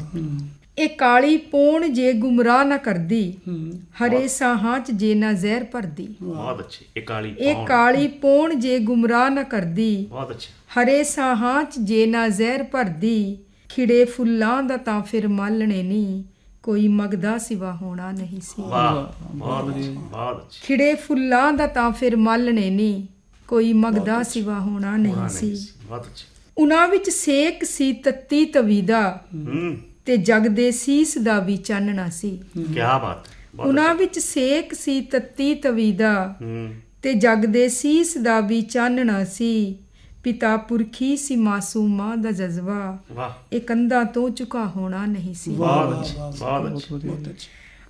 ਇਹ ਕਾਲੀ ਪੋਣ ਜੇ ਗੁੰਮਰਾਹ ਨਾ ਕਰਦੀ ਹਰੇ ਸਾਹਾਂ 'ਚ ਜੇ ਨਾ ਜ਼ਹਿਰ ਭਰਦੀ। ਬਹੁਤ ਅੱਛੇ ਇਹ ਕਾਲੀ ਇਹ ਪੌਣ। ਕਾਲੀ ਪੋਣ ਜੇ ਗੁੰਮਰਾਹ ਨਾ ਕਰਦੀ ਬਹੁਤ ਅੱਛੇ। ਹਰੇ ਸਾਹਾਂ 'ਚ ਜੇ ਨਾ ਜ਼ਹਿਰ ਭਰਦੀ ਖਿੜੇ ਫੁੱਲਾਂ ਦਾ ਤਾਂ ਫਿਰ ਮਾਲਣੇ ਨਹੀਂ ਕੋਈ ਮਗਦਾ ਸਿਵਾ ਹੋਣਾ ਨਹੀਂ ਸੀ। ਵਾਹ ਬਹੁਤ ਅੱਛੇ ਬਹੁਤ ਅੱਛੇ। ਖਿੜੇ ਫੁੱਲਾਂ ਦਾ ਤਾਂ ਫਿਰ ਮਾਲਣੇ ਨਹੀਂ ਕੋਈ ਮਗਦਾ ਸਿਵਾ ਹੋਣਾ ਨਹੀਂ ਸੀ। ਬਹੁਤ ਅੱਛੇ। ਉਹਨਾਂ ਵਿੱਚ ਸੇਕ ਸੀ ਤੱਤੀ ਤਵੀਦਾ ਹੂੰ। ਤੇ ਜਗ ਦੇ ਸੀਸ ਦਾ ਵੀ ਚਾਨਣਾ ਸੀ। ਕੀ ਬਾਤ ਉਹਨਾਂ ਵਿੱਚ ਸੇਕ ਸੀ ਤੱਤੀ ਤਵੀਦਾ ਹੂੰ। ਤੇ ਜਗ ਦੇ ਸੀਸ ਦਾ ਵੀ ਚਾਨਣਾ ਸੀ। ਪਿਤਾ ਪੁਰਖੀ ਸੀ ਮਾਸੂਮਾਂ ਦਾ ਜਜ਼ਬਾ। ਵਾਹ। ਇਹ ਕੰਧਾਂ ਤੋਂ ਝੁਕਾ ਹੋਣਾ ਨਹੀਂ ਸੀ। ਬਹੁਤ ਅੱਛੇ ਬਹੁਤ ਅੱਛੇ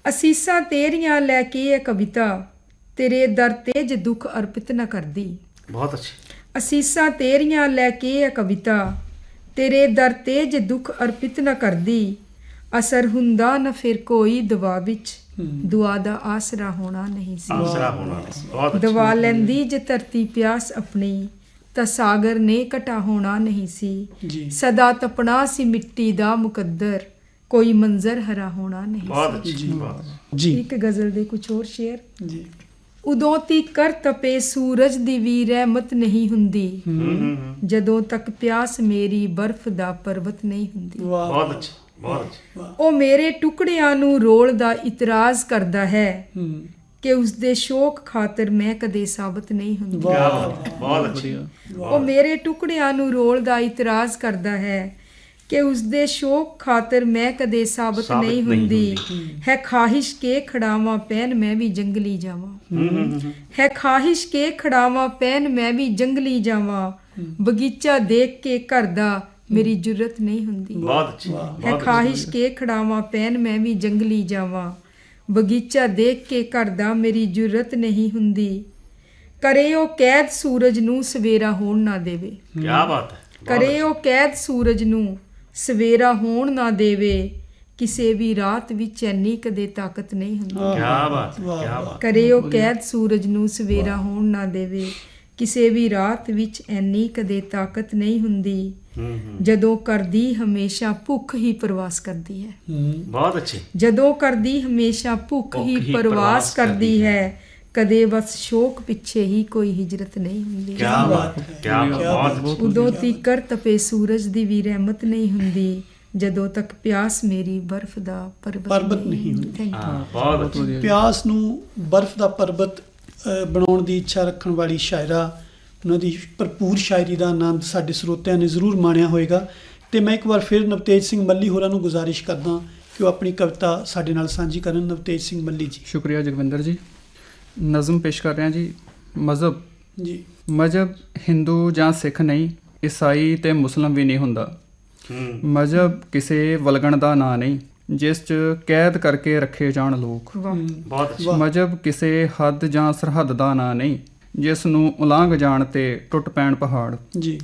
ਅਸੀਸਾਂ ਤੇਰੀਆਂ ਲੈ ਕੇ ਇਹ ਕਵਿਤਾ ਤੇਰੇ ਦਰ ਤੇ ਜੇ ਦੁੱਖ ਅਰਪਿਤ ਨਾ ਕਰਦੀ। ਬਹੁਤ ਅੱਛੇ। ਅਸੀਸਾਂ ਤੇਰੀਆਂ ਲੈ ਕੇ ਇਹ ਕਵਿਤਾ ਤੇਰੇ ਦਰ ਤੇ ਜੇ ਦੁੱਖ ਅਰਪਿਤ ਨਾ ਕਰਦੀ। ਅਸਰ ਹੁੰਦਾ ਨਾ ਫਿਰ ਕੋਈ ਦਵਾ ਵਿੱਚ। ਦੁਆ ਦਾ ਆਸਰਾ ਹੋਣਾ ਨਹੀਂ ਸੀ। ਆਸਰਾ ਹੋਣਾ। ਬਹੁਤ ਅੱਛੇ। ਦਵਾ ਲੈਂਦੀ ਜੇ ਧਰਤੀ ਪਿਆਸ ਆਪਣੀ। ਤਾਂ ਸਾਗਰ ਨੇ ਘਟਾ ਹੋਣਾ ਨਹੀਂ ਸੀ। ਜੀ। ਸਦਾ ਤਪਣਾ ਸੀ ਮਿੱਟੀ ਦਾ ਮੁਕੱਦਰ। ਕੋਈ ਮੰਜ਼ਰ ਹਰਾ ਹੋਣਾ ਨਹੀਂ ਬਹੁਤ ਅੱਛੇ ਜੀ। ਬਹੁਤ ਅੱਛੇ। ਜੀ। ਇੱਕ ਗਜ਼ਲ ਦੇ ਕੁਝ ਹੋਰ ਸ਼ੇਰ ਜੀ। ਉਦੋਂ ਤੀਕਰ ਤਪੇ ਸੂਰਜ ਦੀ ਵੀ ਰਹਿਮਤ ਨਹੀਂ ਹੁੰਦੀ। ਜਦੋਂ ਤੱਕ ਪਿਆਸ ਮੇਰੀ ਬਰਫ਼ ਦਾ ਪਰਬਤ ਨਹੀਂ ਹੁੰਦੀ। ਵਾਹ ਬਹੁਤ ਅੱਛੇ ਬਹੁਤ ਅੱਛੇ। ਉਹ ਮੇਰੇ ਟੁਕੜਿਆਂ ਨੂੰ ਰੋਲ ਦਾ ਇਤਰਾਜ਼ ਕਰਦਾ ਹੈ। ਹੂੰ। ਕਿ ਉਸ ਦੇ ਸ਼ੋਕ ਖਾਤਰ ਮੈਂ ਕਦੇ ਸਾਬਤ ਨਹੀਂ ਹੁੰਦੀ। ਕੀ ਬਾਤ ਹੈ। ਬਹੁਤ ਅੱਛੇ। ਉਹ ਮੇਰੇ ਟੁਕੜਿਆਂ ਨੂੰ ਰੋਲ ਦਾ ਇਤਰਾਜ਼ ਕਰਦਾ ਹੈ ਕਿ ਉਸ ਦੇ ਸ਼ੋਕ ਖਾਤਰ ਮੈਂ ਕਦੇ ਸਾਬਤ ਨਹੀਂ ਹੁੰਦੀ। ਹੈ ਖਾਹਿਸ਼ ਕੇ ਖੜਾਵਾਂ ਪੈਨ ਮੈਂ ਵੀ ਜੰਗਲੀ ਜਾਵਾਂ। ਹੂੰ ਖਾਹਿਸ਼ ਕੇ ਖੜਾਵਾਂ ਪੈਨ ਮੈਂ ਵੀ ਜੰਗਲੀ ਜਾਵਾਂ। ਬਗੀਚਾ ਦੇਖ ਕੇ ਘਰ ਦਾ ਮੇਰੀ ਜੁਰਤ ਨਹੀਂ ਹੁੰਦੀ। ਬਹੁਤ ਅੱਛੀ ਹੈ। ਖਾਹਿਸ਼ ਕੇ ਖੜਾਵਾਂ ਪੈਨ ਮੈਂ ਵੀ ਜੰਗਲੀ ਜਾਵਾਂ। ਬਗੀਚਾ ਦੇਖ ਕੇ ਘਰ ਦਾ ਮੇਰੀ ਜੁਰਤ ਨਹੀਂ ਹੁੰਦੀ। ਕਰੇ ਉਹ ਕੈਦ ਸੂਰਜ ਨੂੰ ਸਵੇਰਾ ਹੋਣ ਨਾ ਦੇਵੇ। ਕੀ ਬਾਤ ਹੈ। ਕਰੇ ਉਹ ਕੈਦ ਸੂਰਜ ਨੂੰ ਸਵੇਰਾ ਹੋਣ ਨਾ ਦੇਵੇ ਕਿਸੇ ਵੀ ਰਾਤ ਵਿੱਚ ਇੰਨੀ ਕਦੇ ਤਾਕਤ ਨਹੀਂ ਹੁੰਦੀ। ਕੀ ਬਾਤ ਕੀ। ਬਾਤ। ਕਰੇ ਉਹ ਕੈਦ ਸੂਰਜ ਨੂੰ ਸਵੇਰਾ ਹੋਣ ਨਾ ਦੇਵੇ ਕਿਸੇ ਵੀ ਰਾਤ ਵਿੱਚ ਇੰਨੀ ਕਦੇ ਤਾਕਤ ਨਹੀਂ ਹੁੰਦੀ। ਜਦੋਂ ਕਰਦੀ ਹਮੇਸ਼ਾ ਭੁੱਖ ਹੀ ਪ੍ਰਵਾਸ ਕਰਦੀ ਹੈ। ਹੂੰ ਬਹੁਤ ਅੱਛੀ। ਜਦੋਂ ਕਰਦੀ ਹਮੇਸ਼ਾ ਭੁੱਖ ਹੀ ਪ੍ਰਵਾਸ ਕਰਦੀ ਹੈ ਕਦੇ ਬਸ ਸ਼ੋਕ ਪਿੱਛੇ ਹੀ ਕੋਈ ਹਿਜਰਤ ਨਹੀਂ ਹੁੰਦੀ। ਕੀ ਬਾਤ ਹੈ ਕੀ ਬਾਤ ਉਦੋਂ ਤੀਕਰ ਤਪੇ ਸੂਰਜ ਦੀ ਵੀ ਰਹਿਮਤ ਨਹੀਂ ਹੁੰਦੀ ਜਦੋਂ ਤੱਕ ਪਿਆਸ ਮੇਰੀ ਬਰਫ਼ ਦਾ ਪਰਬਤ ਪਰਬਤ ਨਹੀਂ ਹੁੰਦੀ। ਹਾਂ ਬਹੁਤ ਅੱਛੀ। ਪਿਆਸ ਨੂੰ ਬਰਫ਼ ਦਾ ਪਰਬਤ ਬਣਾਉਣ ਦੀ ਇੱਛਾ ਰੱਖਣ ਵਾਲੀ ਸ਼ਾਇਰਾ ਉਹਨਾਂ ਦੀ ਭਰਪੂਰ ਸ਼ਾਇਰੀ ਦਾ ਆਨੰਦ ਸਾਡੇ ਸਰੋਤਿਆਂ ਨੇ ਜ਼ਰੂਰ ਮਾਣਿਆ ਹੋਵੇਗਾ। ਤੇ ਮੈਂ ਇੱਕ ਵਾਰ ਫਿਰ ਨਵਤੇਜ ਸਿੰਘ ਮੱਲੀ ਹੋਰਾਂ ਨੂੰ ਗੁਜ਼ਾਰਿਸ਼ ਕਰਦਾ ਕਿ ਉਹ ਆਪਣੀ ਕਵਿਤਾ ਸਾਡੇ ਨਾਲ ਸਾਂਝੀ ਕਰਨ। ਨਵਤੇਜ ਸਿੰਘ ਮੱਲੀ ਜੀ। ਸ਼ੁਕਰੀਆ ਜਗਵਿੰਦਰ ਜੀ। ਨਜ਼ਮ ਪੇਸ਼ ਕਰ ਰਿਹਾ ਜੀ। ਮਜ਼ਹਬ। ਜੀ। ਮਜ਼ਹਬ ਹਿੰਦੂ ਜਾਂ ਸਿੱਖ ਨਹੀਂ ਈਸਾਈ ਤੇ ਮੁਸਲਮ ਵੀ ਨਹੀਂ ਹੁੰਦਾ। ਮਜ਼ਹਬ ਕਿਸੇ ਵਲਗਣ ਦਾ ਨਾਂ ਨਹੀਂ ਜਿਸ 'ਚ ਕੈਦ ਕਰਕੇ ਰੱਖੇ ਜਾਣ ਲੋਕ। ਬਹੁਤ। ਮਜ਼ਹਬ ਕਿਸੇ ਹੱਦ ਜਾਂ ਸਰਹੱਦ ਦਾ ਨਾਂ ਨਹੀਂ ਜਿਸ ਨੂੰ ਉਲਾਂਘ ਜਾਣ ਤੇ ਟੁੱਟ ਪੈਣ ਪਹਾੜ। ਜੀ।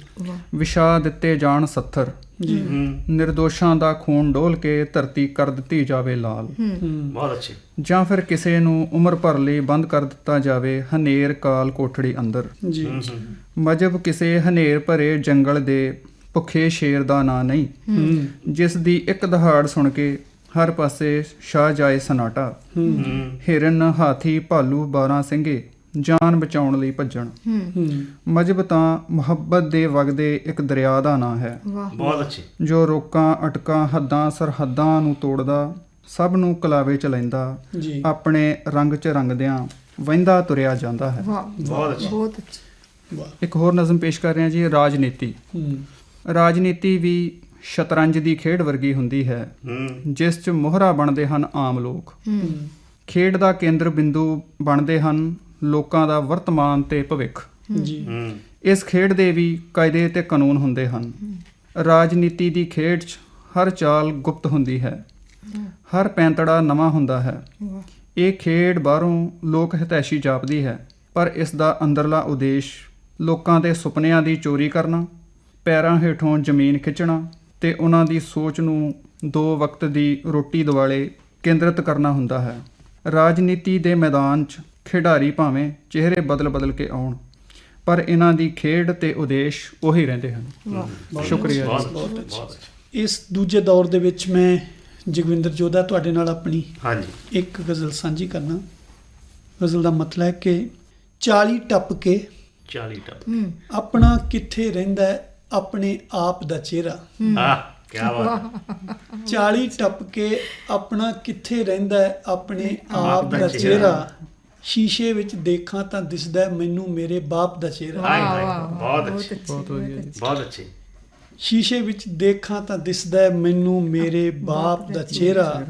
ਵਿਛਾ ਦਿੱਤੇ ਜਾਣ ਸੱਥਰ। ਜੀ। ਨਿਰਦੋਸ਼ਾਂ ਦਾ ਖੂਨ ਡੋਲ ਕੇ ਧਰਤੀ ਕਰ ਦਿੱਤੀ ਜਾਵੇ ਲਾਲ। ਬਹੁਤ ਅੱਛੀ। ਜਾਂ ਫਿਰ ਕਿਸੇ ਨੂੰ ਉਮਰ ਭਰ ਲਈ ਬੰਦ ਕਰ ਦਿੱਤਾ ਜਾਵੇ ਹਨੇਰ ਕਾਲ ਕੋਠੜੀ ਅੰਦਰ। ਜੀ। ਹੂੰ ਹੂੰ ਮਜਬ ਕਿਸੇ ਹਨੇਰ ਭਰੇ ਜੰਗਲ ਦੇ ਭੁੱਖੇ ਸ਼ੇਰ ਦਾ ਨਾਂ ਨਹੀਂ। ਹਮ, ਜਿਸ ਦੀ ਇੱਕ ਦਹਾੜ ਸੁਣ ਕੇ ਹਰ ਪਾਸੇ ਛਾ ਜਾਏ ਸਨਾਟਾ ਹਿਰਨ ਹਾਥੀ ਭਾਲੂ 12 ਸਿੰਘੇ। ਜਾਨ ਬਚਾਉਣ ਲਈ ਭੱਜਣ। ਮਜਬ ਤਾਂ ਮੁਹੱਬਤ ਦੇ ਵਗਦੇ ਇੱਕ ਦਰਿਆ ਦਾ ਨਾਂ ਹੈ। ਵਾਹ ਬਹੁਤ ਅੱਛੀ। ਜੋ ਰੋਕਾਂ ਅਟਕਾਂ ਹੱਦਾਂ ਸਰਹੱਦਾਂ ਨੂੰ ਤੋੜਦਾ ਸਭ ਨੂੰ ਕਲਾਵੇ ਚ ਲੈਂਦਾ ਜੀ। ਆਪਣੇ ਰੰਗ ਚ ਰੰਗਦਿਆਂ ਵਹਿੰਦਾ ਤੁਰਿਆ ਜਾਂਦਾ ਹੈ। ਵਾਹ ਬਹੁਤ ਅੱਛੀ। ਬਹੁਤ ਅੱਛੀ। ਵਾਹ। ਇੱਕ ਹੋਰ ਨਜ਼ਮ ਪੇਸ਼ ਕਰ ਰਹੇ ਹਾਂ ਜੀ ਰਾਜਨੀਤੀ। ਹਮ, ਰਾਜਨੀਤੀ ਵੀ ਸ਼ਤਰੰਜ ਦੀ ਖੇਡ ਵਰਗੀ ਹੁੰਦੀ ਹੈ ਹੂੰ। ਜਿਸ 'ਚ ਮੋਹਰਾ ਬਣਦੇ ਹਨ ਆਮ ਲੋਕ। ਖੇਡ ਦਾ ਕੇਂਦਰ ਬਿੰਦੂ ਬਣਦੇ ਹਨ ਲੋਕਾਂ ਦਾ ਵਰਤਮਾਨ ਤੇ ਭਵਿੱਖ। ਜੀ। ਇਸ ਖੇਡ ਦੇ ਵੀ ਕਾਇਦੇ ਤੇ ਕਾਨੂੰਨ ਹੁੰਦੇ ਹਨ। ਰਾਜਨੀਤੀ ਦੀ ਖੇਡ 'ਚ ਹਰ ਚਾਲ ਗੁਪਤ ਹੁੰਦੀ ਹੈ। ਹਰ ਪੈਂਤੜਾ ਨਵਾਂ ਹੁੰਦਾ ਹੈ। ਇਹ ਖੇਡ ਬਾਹਰੋਂ ਲੋਕ ਹਿਤੈਸ਼ੀ ਜਾਪਦੀ ਹੈ। ਪਰ ਇਸ ਦਾ ਅੰਦਰਲਾ ਉਦੇਸ਼ ਲੋਕਾਂ ਦੇ ਸੁਪਨਿਆਂ ਦੀ ਚੋਰੀ ਕਰਨਾ ਪੈਰਾਂ ਹੇਠੋਂ ਜ਼ਮੀਨ ਖਿੱਚਣਾ ਤੇ ਉਹਨਾਂ ਦੀ ਸੋਚ ਨੂੰ ਦੋ ਵਕਤ ਦੀ ਰੋਟੀ ਦਿਵਾਲੇ ਕੇਂਦਰਿਤ ਕਰਨਾ ਹੁੰਦਾ ਹੈ। ਰਾਜਨੀਤੀ ਦੇ ਮੈਦਾਨ 'ਚ ਖਿਡਾਰੀ ਭਾਵੇਂ ਚਿਹਰੇ ਬਦਲ-ਬਦਲ ਕੇ ਆਉਣ ਪਰ ਇਹਨਾਂ ਦੀ ਖੇਡ ਤੇ ਉਦੇਸ਼ ਉਹੀ ਰਹਿੰਦੇ ਹਨ। ਵਾਹ। ਸ਼ੁਕਰੀਆ ਇਸ ਦੂਜੇ ਦੌਰ ਦੇ ਵਿੱਚ ਮੈਂ ਜਗਵਿੰਦਰ ਜੋਧਾ ਤੁਹਾਡੇ ਨਾਲ ਆਪਣੀ ਹਾਂਜੀ। ਇੱਕ ਗਜ਼ਲ ਸਾਂਝੀ ਕਰਨਾ। ਗਜ਼ਲ ਦਾ ਮਤਲਬ ਹੈ ਕਿ 40 ਟੱਪ ਕੇ 40 ਟੱਪ ਆਪਣਾ ਕਿੱਥੇ ਰਹਿੰਦਾ ਹੈ? ਆਪਣੇ ਆਪ ਦਾ ਚਿਹਰਾ। ਆਹ ਕੀ ਬਾਤ। 40 ਟੱਪ ਕੇ ਆਪਣਾ ਕਿੱਥੇ ਰਹਿੰਦਾ ਹੈ? ਆਪਣੇ ਆਪ ਦਾ ਚਿਹਰਾ। ਸ਼ੀਸ਼ੇ ਵਿੱਚ ਦੇਖਾਂ ਤਾਂ ਦਿਸਦਾ ਮੈਨੂੰ ਮੇਰੇ ਬਾਪ ਦਾ ਚਿਹਰਾ। ਹਾਏ ਹਾਏ ਬਹੁਤ ਅੱਛੀ ਬਹੁਤ ਵਧੀਆ ਜੀ। ਬਹੁਤ ਅੱਛੀ। ਸ਼ੀਸ਼ੇ ਵਿੱਚ ਦੇਖਾਂ ਤਾਂ ਦਿਸਦਾ ਮੈਨੂੰ ਮੇਰੇ ਬਾਪ ਦਾ ਚਿਹਰਾ।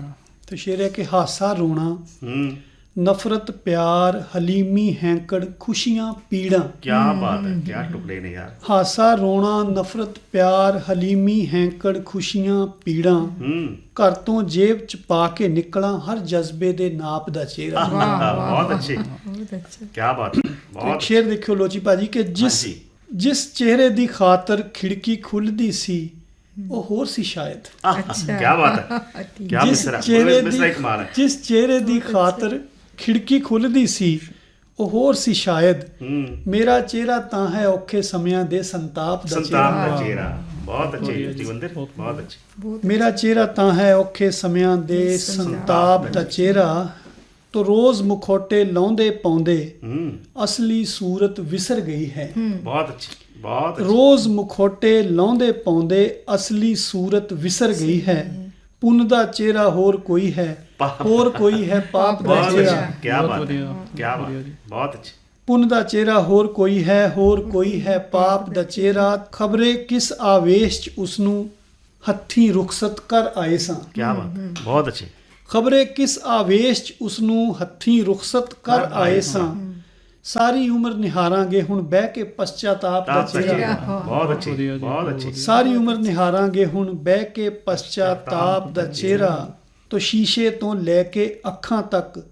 ਤੇ ਸ਼ੇਰ ਹੈ ਕਿ ਹਾਸਾ ਰੋਣਾ। ਹੂੰ। ਨਫ਼ਰਤ ਪਿਆਰ ਹਲੀਮੀ ਹੈਂਕੜ ਖੁਸ਼ੀਆਂ ਪੀੜਾਂ। ਕੀ ਬਾਤ ਹੈ ਕੀ ਟੁਕੜੇ ਨੇ ਯਾਰ। ਹਾਸਾ ਰੋਣਾ ਨਫ਼ਰਤ ਪਿਆਰ ਹਲੀਮੀ ਹੈਂਕੜ ਖੁਸ਼ੀਆਂ ਪੀੜਾਂ। ਘਰ ਤੋਂ ਜੇਬ ਚ ਪਾ ਕੇ ਨਿਕਲਾਂ ਹਰ ਜਜ਼ਬੇ ਦੇ ਨਾਪ ਦਾ ਚਿਹਰਾ। ਬਹੁਤ ਅੱਛੀ। ਬਹੁਤ ਅੱਛਾ। ਕੀ ਬਾਤ ਬਹੁਤ ਸ਼ੇਰ ਦੇਖਿਓ ਲੋਚੀ ਭਾਜੀ ਕਿ ਜਿਸ। ਜਿਸ ਚਿਹਰੇ ਦੀ ਖਾਤਰ ਖਿੜਕੀ ਖੁੱਲਦੀ ਸੀ ਉਹ ਹੋਰ ਸੀ ਸ਼ਾਇਦ। ਅੱਛਾ। ਕੀ ਬਾਤ ਹੈ। ਕੀ ਮਿਸਰਾ ਮਿਸਰਾ ਇੱਕ ਮਾਰ ਹੈ। ਜਿਸ ਚਿਹਰੇ ਦੀ ਖਾਤਰ ਖਿੜਕੀ ਖੁੱਲਦੀ ਸੀ ਉਹ ਹੋਰ ਸੀ ਸ਼ਾਇਦ। ਹੂੰ। ਮੇਰਾ ਚਿਹਰਾ ਤਾਂ ਹੈ ਔਖੇ ਸਮਿਆਂ ਦੇ ਸੰਤਾਪ ਦਾ ਸੰਤਾਪ ਚਿਹਰਾ ਦਾ ਚਿਹਰਾ। ਬਹੁਤ ਅੱਛੀ ਜੀਵੰਦਰ ਬਹੁਤ ਅੱਛੀ। ਮੇਰਾ ਚਿਹਰਾ ਤਾਂ ਹੈ ਔਖੇ ਸਮਿਆਂ ਦੇ ਸੰਤਾਪ ਦਾ ਚਿਹਰਾ। ਤੋ ਰੋਜ਼ ਮੁਖੋਟੇ ਲਾਉਂਦੇ ਪਾਉਂਦੇ ਹੂੰ। ਅਸਲੀ ਸੂਰਤ ਵਿਸਰ ਗਈ ਹੈ। ਬਹੁਤ ਅੱਛੀ ਬਹੁਤ ਅੱਛੀ। ਰੋਜ਼ ਮੁਖੋਟੇ ਲਾਉਂਦੇ ਪਾਉਂਦੇ ਅਸਲੀ ਸੂਰਤ ਵਿਸਰ ਗਈ ਹੈ। ਪੁੰਨ ਦਾ ਚਿਹਰਾ ਹੋਰ ਕੋਈ ਹੈ। ਪਾਪ। ਹੋਰ ਕੋਈ ਹੈ ਪਾਪ ਦਾ ਚਿਹਰਾ? ਕੀ ਬਾਤ ਵਧੀਆ, ਕੀ ਬਾਤ ਬਹੁਤ ਅੱਛੀ। ਪੁੰਨ ਦਾ ਚਿਹਰਾ ਹੋਰ ਕੋਈ ਹੈ ਹੋਰ ਕੋਈ ਹੈ ਪਾਪ ਦਾ ਚਿਹਰਾ? ਖਬਰੇ ਕਿਸ ਆਵੇਸ਼ ਚ ਉਸ ਨੂੰ ਹੱਥੀਂ ਰੁਖਸਤ ਕਰ ਆਏ ਸਾਂ? ਕੀ ਬਾਤ ਹੈ। ਬਹੁਤ ਅੱਛੇ। ਖਬਰੇ ਕਿਸ ਆਵੇਸ਼ 'ਚ ਉਸ ਨੂੰ ਹੱਥੀਂ ਰੁਖਸਤ ਕਰ ਆਏ ਸਾਂ? ਸਾਰੀ ਉਮਰ ਨਿਹਾਰਾਂਗੇ ਹੁਣ ਬਹਿ ਕੇ ਪਛਤਾਪ ਦਾ ਚਿਹਰਾ। ਬਹੁਤ ਅੱਛੇ ਬਹੁਤ ਅੱਛੇ। ਸਾਰੀ ਉਮਰ ਨਿਹਾਰਾਂਗੇ ਹੁਣ ਬਹਿ ਕੇ ਪਛਤਾਪ ਦਾ ਚਿਹਰਾ। ਤੋ ਸ਼ੀਸ਼ੇ ਤੋਂ ਲੈ ਕੇ ਅੱਖਾਂ ਤੱਕ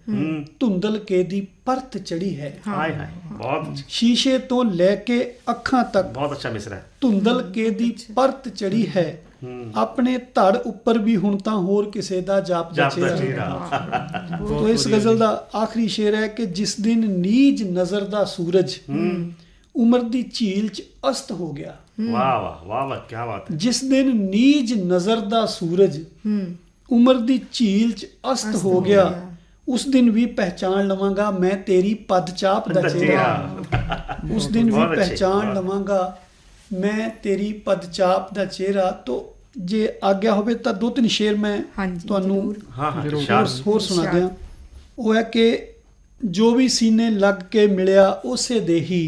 ਧੁੰਦਲ ਕੇ ਦੀ ਪਰਤ ਚੜੀ ਹੈ। ਹਾਏ ਹਾਏ ਬਹੁਤ ਸ਼ੀਸ਼ੇ ਤੋਂ ਲੈ ਕੇ ਅੱਖਾਂ ਤੱਕ ਬਹੁਤ ਅੱਛਾ ਮਿਸਰਾ ਹੈ। ਧੁੰਦਲ ਕੇ ਦੀ ਪਰਤ ਚੜੀ ਹੈ। ਆਪਣੇ ਧੜ ਉੱਪਰ ਵੀ ਹੁਣ ਤਾਂ ਹੋਰ ਕਿਸੇ ਦਾ ਜਾਪ ਚਿਹਰਾ ਤੋ ਇਸ ਗਜ਼ਲ ਦਾ ਆਖਰੀ ਸ਼ੇਰ ਹੈ ਕਿ ਜਿਸ ਦਿਨ ਨੀਜ ਨਜ਼ਰ ਦਾ ਸੂਰਜ ਉਮਰ ਦੀ ਝੀਲ 'ਚ ਅਸਤ ਹੋ ਗਿਆ। ਵਾਹ ਵਾਹ ਵਾਹ ਵਾਹ ਕੀ ਬਾਤ ਹੈ। ਜਿਸ ਦਿਨ ਨੀਜ ਨਜ਼ਰ ਦਾ ਸੂਰਜ ਉਮਰ ਦੀ ਝੀਲ 'ਚ ਅਸਤ ਹੋ ਗਿਆ। ਉਸ ਦਿਨ ਵੀ ਪਹਿਚਾਨ ਲਵਾਂਗਾ ਮੈਂ ਤੇਰੀ ਪਦਚਾਪ ਦਾ ਦਾ ਚਿਹਰਾ ਉਸ ਦਿਨ ਵੀ ਪਹਿਚਾਨ। ਲਵਾਂਗਾ ਮੈਂ ਤੇਰੀ ਪਦਚਾਪ ਦਾ ਚਿਹਰਾ ਤੋਂ ਜੇ ਆਗਿਆ ਹੋਵੇ ਤਾਂ ਦੋ ਤਿੰਨ ਸ਼ੇਰ ਮੈਂ ਤੁਹਾਨੂੰ। ਹਾਂ ਹੋਰ ਸੁਣਾ ਦਿਆਂ। ਉਹ ਹੈ ਕਿ ਜੋ ਵੀ ਸੀਨੇ ਲੱਗ ਕੇ ਮਿਲਿਆ ਉਸੇ ਦੇ ਹੀ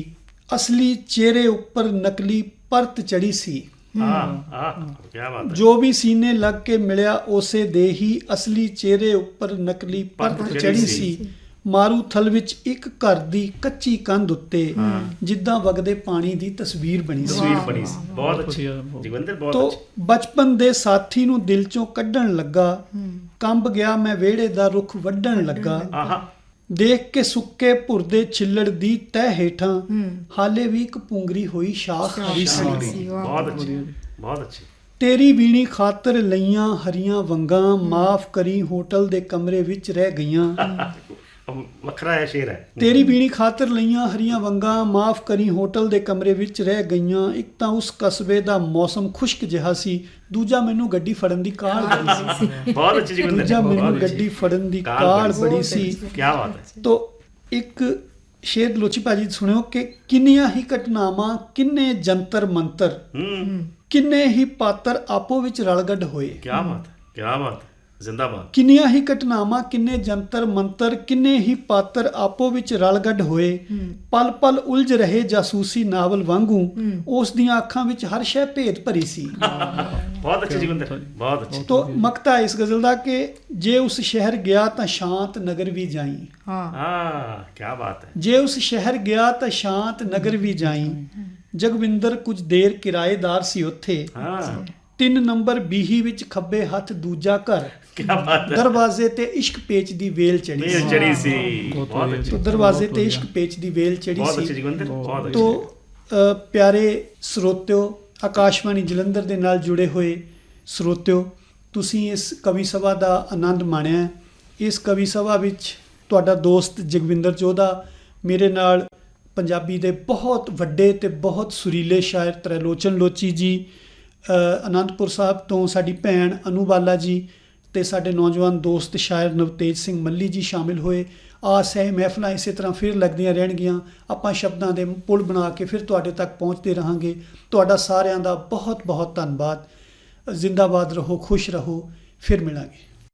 ਅਸਲੀ ਚਿਹਰੇ ਉੱਪਰ ਨਕਲੀ ਪਰਤ ਚੜੀ ਸੀ। ਹਾਂ। ਹਾਂ ਕੀ ਬਾਤ ਹੈ। ਜੋ ਵੀ ਸੀਨੇ ਲੱਗ ਕੇ ਮਿਲਿਆ ਉਸੇ ਦੇ ਹੀ ਅਸਲੀ ਚਿਹਰੇ ਉੱਪਰ ਨਕਲੀ ਪਰਤ ਚੜੀ ਸੀ। ਸੀ। ਮਾਰੂਥਲ ਵਿੱਚ ਇੱਕ ਘਰ ਦੀ ਕੱਚੀ ਕੰਧ ਉੱਤੇ ਜਿੱਦਾਂ ਵਗਦੇ ਪਾਣੀ ਦੀ ਤਸਵੀਰ ਬਣੀ ਸੀ। ਤਸਵੀਰ ਬਣੀ ਸੀ। ਬਹੁਤ ਅੱਛੀ। ਬਹੁਤ। ਜਗਵੰਦਰ ਬਹੁਤ ਤੋ ਬਚਪਨ ਦੇ ਸਾਥੀ ਨੂੰ ਦਿਲ ਚੋਂ ਕੱਢਣ ਲੱਗਾ। ਕੰਬ ਗਿਆ ਮੈਂ ਵਿਹੜੇ ਦਾ ਰੁੱਖ ਵੱਢਣ ਲੱਗਾ। ਆਹਾ। ਦੇਖ ਕੇ ਸੁੱਕੇ ਭੁਰਦੇ ਛਿੱਲੜ ਦੀ ਤਹਿ ਹੇਠਾਂ ਹਾਲੇ ਵੀ ਇੱਕ ਪੁੰਗਰੀ ਹੋਈ ਸ਼ਾਖ ਖੜੀ ਸੀ ਬਹੁਤ ਵਧੀਆ ਅੱਛੀ ਜੀ। ਬਹੁਤ ਅੱਛੀ। ਤੇਰੀ ਵੀਣੀ ਖਾਤਰ ਲਈਆਂ ਹਰੀਆਂ ਵੰਗਾਂ ਮਾਫ ਕਰੀ ਹੋਟਲ ਦੇ ਕਮਰੇ ਵਿੱਚ ਰਹਿ ਗਈਆਂ। ਵੱਖਰਾ ਹੈ ਸ਼ੇਰ ਹੈ। ਤੇਰੀ ਵੀਣੀ ਖਾਤਰ ਲਈਆਂ ਹਰੀਆਂ ਵੰਗਾਂ ਮਾਫ ਕਰੀ ਹੋਟਲ ਦੇ ਕਮਰੇ ਵਿੱਚ ਰਹਿ ਗਈਆਂ। ਇੱਕ ਤਾਂ ਉਸ ਕਸਬੇ ਦਾ ਮੌਸਮ ਖੁਸ਼ਕ ਜਿਹਾ ਸੀ ਦੂਜਾ ਮੈਨੂੰ ਗੱਡੀ ਫੜਨ ਦੀ ਕਾਹਲ ਬੜੀ ਸੀ। ਬਹੁਤ ਅੱਛੀ ਜਗਵੰਦਰ ਦੂਜਾ ਮੈਨੂੰ। ਗੱਡੀ ਫੜਨ ਦੀ ਕਾਹਲ ਬੜੀ ਸੀ। ਕੀ ਬਾਤ ਹੈ। ਤੋ ਇੱਕ ਸ਼ੇਰ ਲੋਚੀ ਭਾਜੀ ਸੁਣਿਓ ਕਿ ਕਿੰਨੀਆਂ ਹੀ ਘਟਨਾਵਾਂ ਕਿੰਨੇ ਜੰਤਰ ਮੰਤਰ ਹੂੰ। ਕਿੰਨੇ ਹੀ ਪਾਤਰ ਆਪੋ ਵਿੱਚ ਰਲਗੱਡ ਹੋਏ। ਕੀ ਬਾਤ ਹੈ ਕੀ ਬਾਤ ਹੈ। ਜ਼ਿੰਦਾਬਾਦ। ਕਿੰਨੀਆਂ ਹੀ ਘਟਨਾਵਾਂ ਕਿੰਨੇ ਜੰਤਰ ਮੰਤਰ ਕਿੰਨੇ ਹੀ ਪਾਤਰ ਆਪੋ ਵਿੱਚ ਰਲਗੱਡ ਹੋਏ ਪਲ ਪਲ ਉਲਝ ਰਹੇ ਜਾਸੂਸੀ ਨਾਵਲ ਵਾਂਗੂ ਉਸ ਦੀਆਂ ਅੱਖਾਂ ਵਿੱਚ ਹਰ ਸ਼ੈ ਭੇਦ ਭਰੀ ਸੀ। ਬਹੁਤ ਅੱਛੀ ਜਗਵੰਦਰ ਬਹੁਤ ਅੱਛੀ। ਤੋ ਮਕਤਾ ਇਸ ਗਜ਼ਲ ਦਾ ਕਿ ਜੇ ਉਸ ਸ਼ਹਿਰ ਗਿਆ ਤਾਂ ਸ਼ਾਂਤ ਨਗਰ ਵੀ ਜਾਈ। ਹਾਂ। ਹਾਂ ਕੀ ਬਾਤ ਹੈ। ਜੇ ਉਸ ਸ਼ਹਿਰ ਗਿਆ ਤਾਂ ਸ਼ਾਂਤ ਨਗਰ ਵੀ ਜਾਈ। ਜਗਵਿੰਦਰ ਕੁਝ ਦੇਰ ਕਿਰਾਏਦਾਰ ਸੀ ਉੱਥੇ। ਹਾਂ। ਤਿੰਨ ਨੰਬਰ ਬੀਹੀ ਵਿੱਚ ਖੱਬੇ ਹੱਥ ਦੂਜਾ ਘਰ। ਕੀ ਬਾਤ ਹੈ। ਦਰਵਾਜ਼ੇ ਤੇ ਇਸ਼ਕ ਪੇਚ ਦੀ ਵੇਲ ਚੜੀ ਸੀ। ਚੜੀ ਸੀ। ਬਹੁਤ ਅੱਛੀ। ਦਰਵਾਜ਼ੇ ਤੇ ਇਸ਼ਕ ਪੇਚ ਦੀ ਵੇਲ ਚੜੀ ਬਹੁਤ ਅੱਛੀ ਸੀ ਜਗਵੰਦਰ ਬਹੁਤ ਅੱਛੀ। ਤੋ ਪਿਆਰੇ ਸਰੋਤਿਓ ਆਕਾਸ਼ਵਾਣੀ ਜਲੰਧਰ ਦੇ ਨਾਲ ਜੁੜੇ ਹੋਏ ਸਰੋਤਿਓ ਤੁਸੀਂ ਇਸ ਕਵੀ ਸਭਾ ਦਾ ਆਨੰਦ ਮਾਣਿਆ। ਇਸ ਕਵੀ ਸਭਾ ਵਿੱਚ ਤੁਹਾਡਾ ਦੋਸਤ ਜਗਵਿੰਦਰ ਚੋਦਾ ਮੇਰੇ ਨਾਲ ਪੰਜਾਬੀ ਦੇ ਬਹੁਤ ਵੱਡੇ ਤੇ ਬਹੁਤ ਸੁਰੀਲੇ ਸ਼ਾਇਰ ਤ੍ਰੈਲੋਚਨ ਲੋਚੀ ਜੀ ਅਨੰਦਪੁਰ ਸਾਹਿਬ ਤੋਂ ਸਾਡੀ ਭੈਣ ਅਨੂਬਾਲਾ ਜੀ ਤੇ ਸਾਡੇ ਨੌਜਵਾਨ ਦੋਸਤ ਸ਼ਾਇਰ ਨਵਤੇਜ ਸਿੰਘ ਮੱਲੀ ਜੀ ਸ਼ਾਮਿਲ ਹੋਏ। ਆਸ ਹੈ ਮਹਿਫਲਾਂ ਇਸੇ ਤਰ੍ਹਾਂ ਫਿਰ ਲੱਗਦੀਆਂ ਰਹਿਣਗੀਆਂ। ਆਪਾਂ ਸ਼ਬਦਾਂ ਦੇ ਪੁਲ ਬਣਾ ਕੇ ਫਿਰ ਤੁਹਾਡੇ ਤੱਕ ਪਹੁੰਚਦੇ ਰਹਾਂਗੇ। ਤੁਹਾਡਾ ਸਾਰਿਆਂ ਦਾ ਬਹੁਤ ਬਹੁਤ ਧੰਨਵਾਦ। ਜ਼ਿੰਦਾਬਾਦ ਰਹੋ, ਖੁਸ਼ ਰਹੋ। ਫਿਰ ਮਿਲਾਂਗੇ।